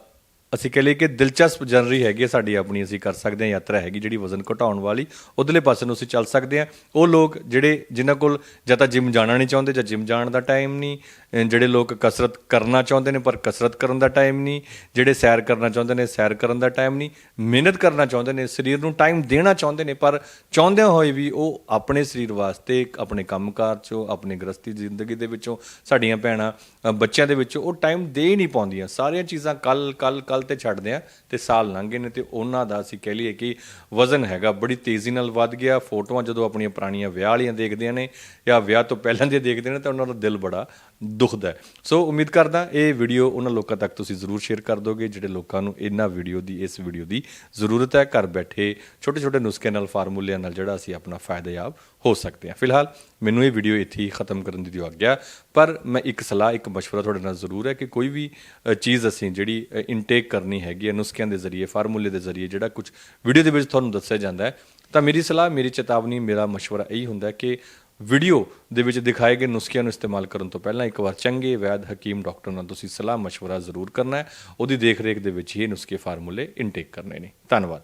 ਅਸੀਂ ਕਹ ਲਈਏ ਕਿ ਦਿਲਚਸਪ ਜਨਰੀ ਹੈਗੀ ਹੈ ਸਾਡੀ ਆਪਣੀ, ਅਸੀਂ ਕਰ ਸਕਦੇ ਹਾਂ ਯਾਤਰਾ ਹੈਗੀ ਜਿਹੜੀ ਵਜ਼ਨ ਘਟਾਉਣ ਵਾਲੀ। ਉਧਰਲੇ ਪਾਸੇ ਨੂੰ ਅਸੀਂ ਚੱਲ ਸਕਦੇ ਹਾਂ। ਉਹ ਲੋਕ ਜਿਹੜੇ ਜਿਨ੍ਹਾਂ ਕੋਲ ਜਾਂ ਤਾਂ ਜਿਮ ਜਾਣਾ ਨਹੀਂ ਚਾਹੁੰਦੇ ਜਾਂ ਜਿਮ ਜਾਣ ਦਾ ਟਾਈਮ ਨਹੀਂ ਜਿਹੜੇ ਲੋਕ ਕਸਰਤ ਕਰਨਾ ਚਾਹੁੰਦੇ ਨੇ ਪਰ ਕਸਰਤ ਕਰਨ ਦਾ ਟਾਈਮ ਨਹੀਂ, ਜਿਹੜੇ ਸੈਰ ਕਰਨਾ ਚਾਹੁੰਦੇ ਨੇ ਸੈਰ ਕਰਨ ਦਾ ਟਾਈਮ ਨਹੀਂ, ਮਿਹਨਤ ਕਰਨਾ ਚਾਹੁੰਦੇ ਨੇ, ਸਰੀਰ ਨੂੰ ਟਾਈਮ ਦੇਣਾ ਚਾਹੁੰਦੇ ਨੇ, ਪਰ ਚਾਹੁੰਦਿਆਂ ਹੋਏ ਵੀ ਉਹ ਆਪਣੇ ਸਰੀਰ ਵਾਸਤੇ ਆਪਣੇ ਕੰਮਕਾਰ ਚੋਂ, ਆਪਣੇ ਗ੍ਰਸਤੀ ਜ਼ਿੰਦਗੀ ਦੇ ਵਿੱਚੋਂ, ਸਾਡੀਆਂ ਭੈਣਾਂ ਬੱਚਿਆਂ ਦੇ ਵਿੱਚੋਂ ਉਹ ਟਾਈਮ ਦੇ ਹੀ ਨਹੀਂ ਪਾਉਂਦੀਆਂ। ਸਾਰੀਆਂ ਚੀਜ਼ਾਂ ਕੱਲ ਕੱਲ ਕੱਲ ਤੇ ਛੱਡਦੇ ਆ ਤੇ ਸਾਲ ਲੰਘੇ ਨੇ ਤੇ ਉਹਨਾਂ ਦਾ ਅਸੀਂ ਕਹਿ ਲਈਏ ਕਿ ਵਜ਼ਨ ਹੈਗਾ ਬੜੀ ਤੇਜ਼ੀ ਨਾਲ ਵੱਧ ਗਿਆ। ਫੋਟੋਆਂ ਜਦੋਂ ਆਪਣੀਆਂ ਪੁਰਾਣੀਆਂ ਵਿਆਹ ਵਾਲੀਆਂ ਦੇਖਦੇ ਨੇ ਜਾਂ ਵਿਆਹ ਤੋਂ ਪਹਿਲਾਂ ਦੀਆਂ ਦੇਖਦੇ ਨੇ ਤਾਂ ਉਹਨਾਂ ਦਾ ਦਿਲ ਬੜਾ ਦੁਖਦਾ ਹੈ। ਸੋ ਉਮੀਦ ਕਰਦਾ ਇਹ ਵੀਡੀਓ ਉਹਨਾਂ ਲੋਕਾਂ ਤੱਕ ਤੁਸੀਂ ਜ਼ਰੂਰ ਸ਼ੇਅਰ ਕਰ ਦੋਗੇ, ਜਿਹੜੇ ਲੋਕਾਂ ਨੂੰ ਇਹਨਾਂ ਵੀਡੀਓ ਦੀ, ਇਸ ਵੀਡੀਓ ਦੀ ਜ਼ਰੂਰਤ ਹੈ। ਘਰ ਬੈਠੇ ਛੋਟੇ ਛੋਟੇ ਨੁਸਖੇ ਨਾਲ, ਫਾਰਮੂਲਿਆਂ ਨਾਲ ਜਿਹੜਾ ਅਸੀਂ ਆਪਣਾ ਫਾਇਦਾਯਾਬ ਹੋ ਸਕਦੇ ਹਾਂ। ਫਿਲਹਾਲ ਮੈਨੂੰ ਇਹ ਵੀਡੀਓ ਇੱਥੇ ਹੀ ਖਤਮ ਕਰਨ ਦੀ ਦਿਓ ਆਗਿਆ ਪਰ ਮੈਂ ਇੱਕ ਸਲਾਹ ਇੱਕ مشورہ ਤੁਹਾਡੇ ਨਾਲ ਜ਼ਰੂਰ ਹੈ ਕਿ ਕੋਈ ਵੀ ਅ, ਚੀਜ਼ ਅਸੀਂ ਜਿਹੜੀ ਇਨਟੇਕ ਕਰਨੀ ਹੈਗੀ ਹੈ ਨੁਸਖਿਆਂ ਦੇ ਜ਼ਰੀਏ ਫਾਰਮੂਲੇ ਦੇ ਜ਼ਰੀਏ ਜਿਹੜਾ ਕੁਝ ਵੀਡੀਓ ਦੇ ਵਿੱਚ ਤੁਹਾਨੂੰ ਦੱਸਿਆ ਜਾਂਦਾ ਹੈ ਤਾਂ ਮੇਰੀ ਸਲਾਹ ਮੇਰੀ ਚੇਤਾਵਨੀ ਮੇਰਾ مشورہ ਇਹੀ ਹੁੰਦਾ ਹੈ ਕਿ ਵੀਡੀਓ ਦੇ ਵਿੱਚ ਦਿਖਾਏ ਗਏ ਨੁਸਖਿਆਂ ਨੂੰ ਇਸਤੇਮਾਲ ਕਰਨ ਤੋਂ ਪਹਿਲਾਂ ਇੱਕ ਵਾਰ ਚੰਗੇ ਵੈਦ ਹਕੀਮ ਡਾਕਟਰ ਨਾਲ ਤੁਸੀਂ ਸਲਾਹ مشورہ ਜ਼ਰੂਰ ਕਰਨਾ ਹੈ ਉਹਦੀ ਦੇਖ ਰੇਖ ਦੇ ਵਿੱਚ ਹੀ ਇਹ ਨੁਸਖੇ ਫਾਰਮੂਲੇ ਇਨਟੇਕ ਕਰਨੇ ਨੇ ਧੰਨਵਾਦ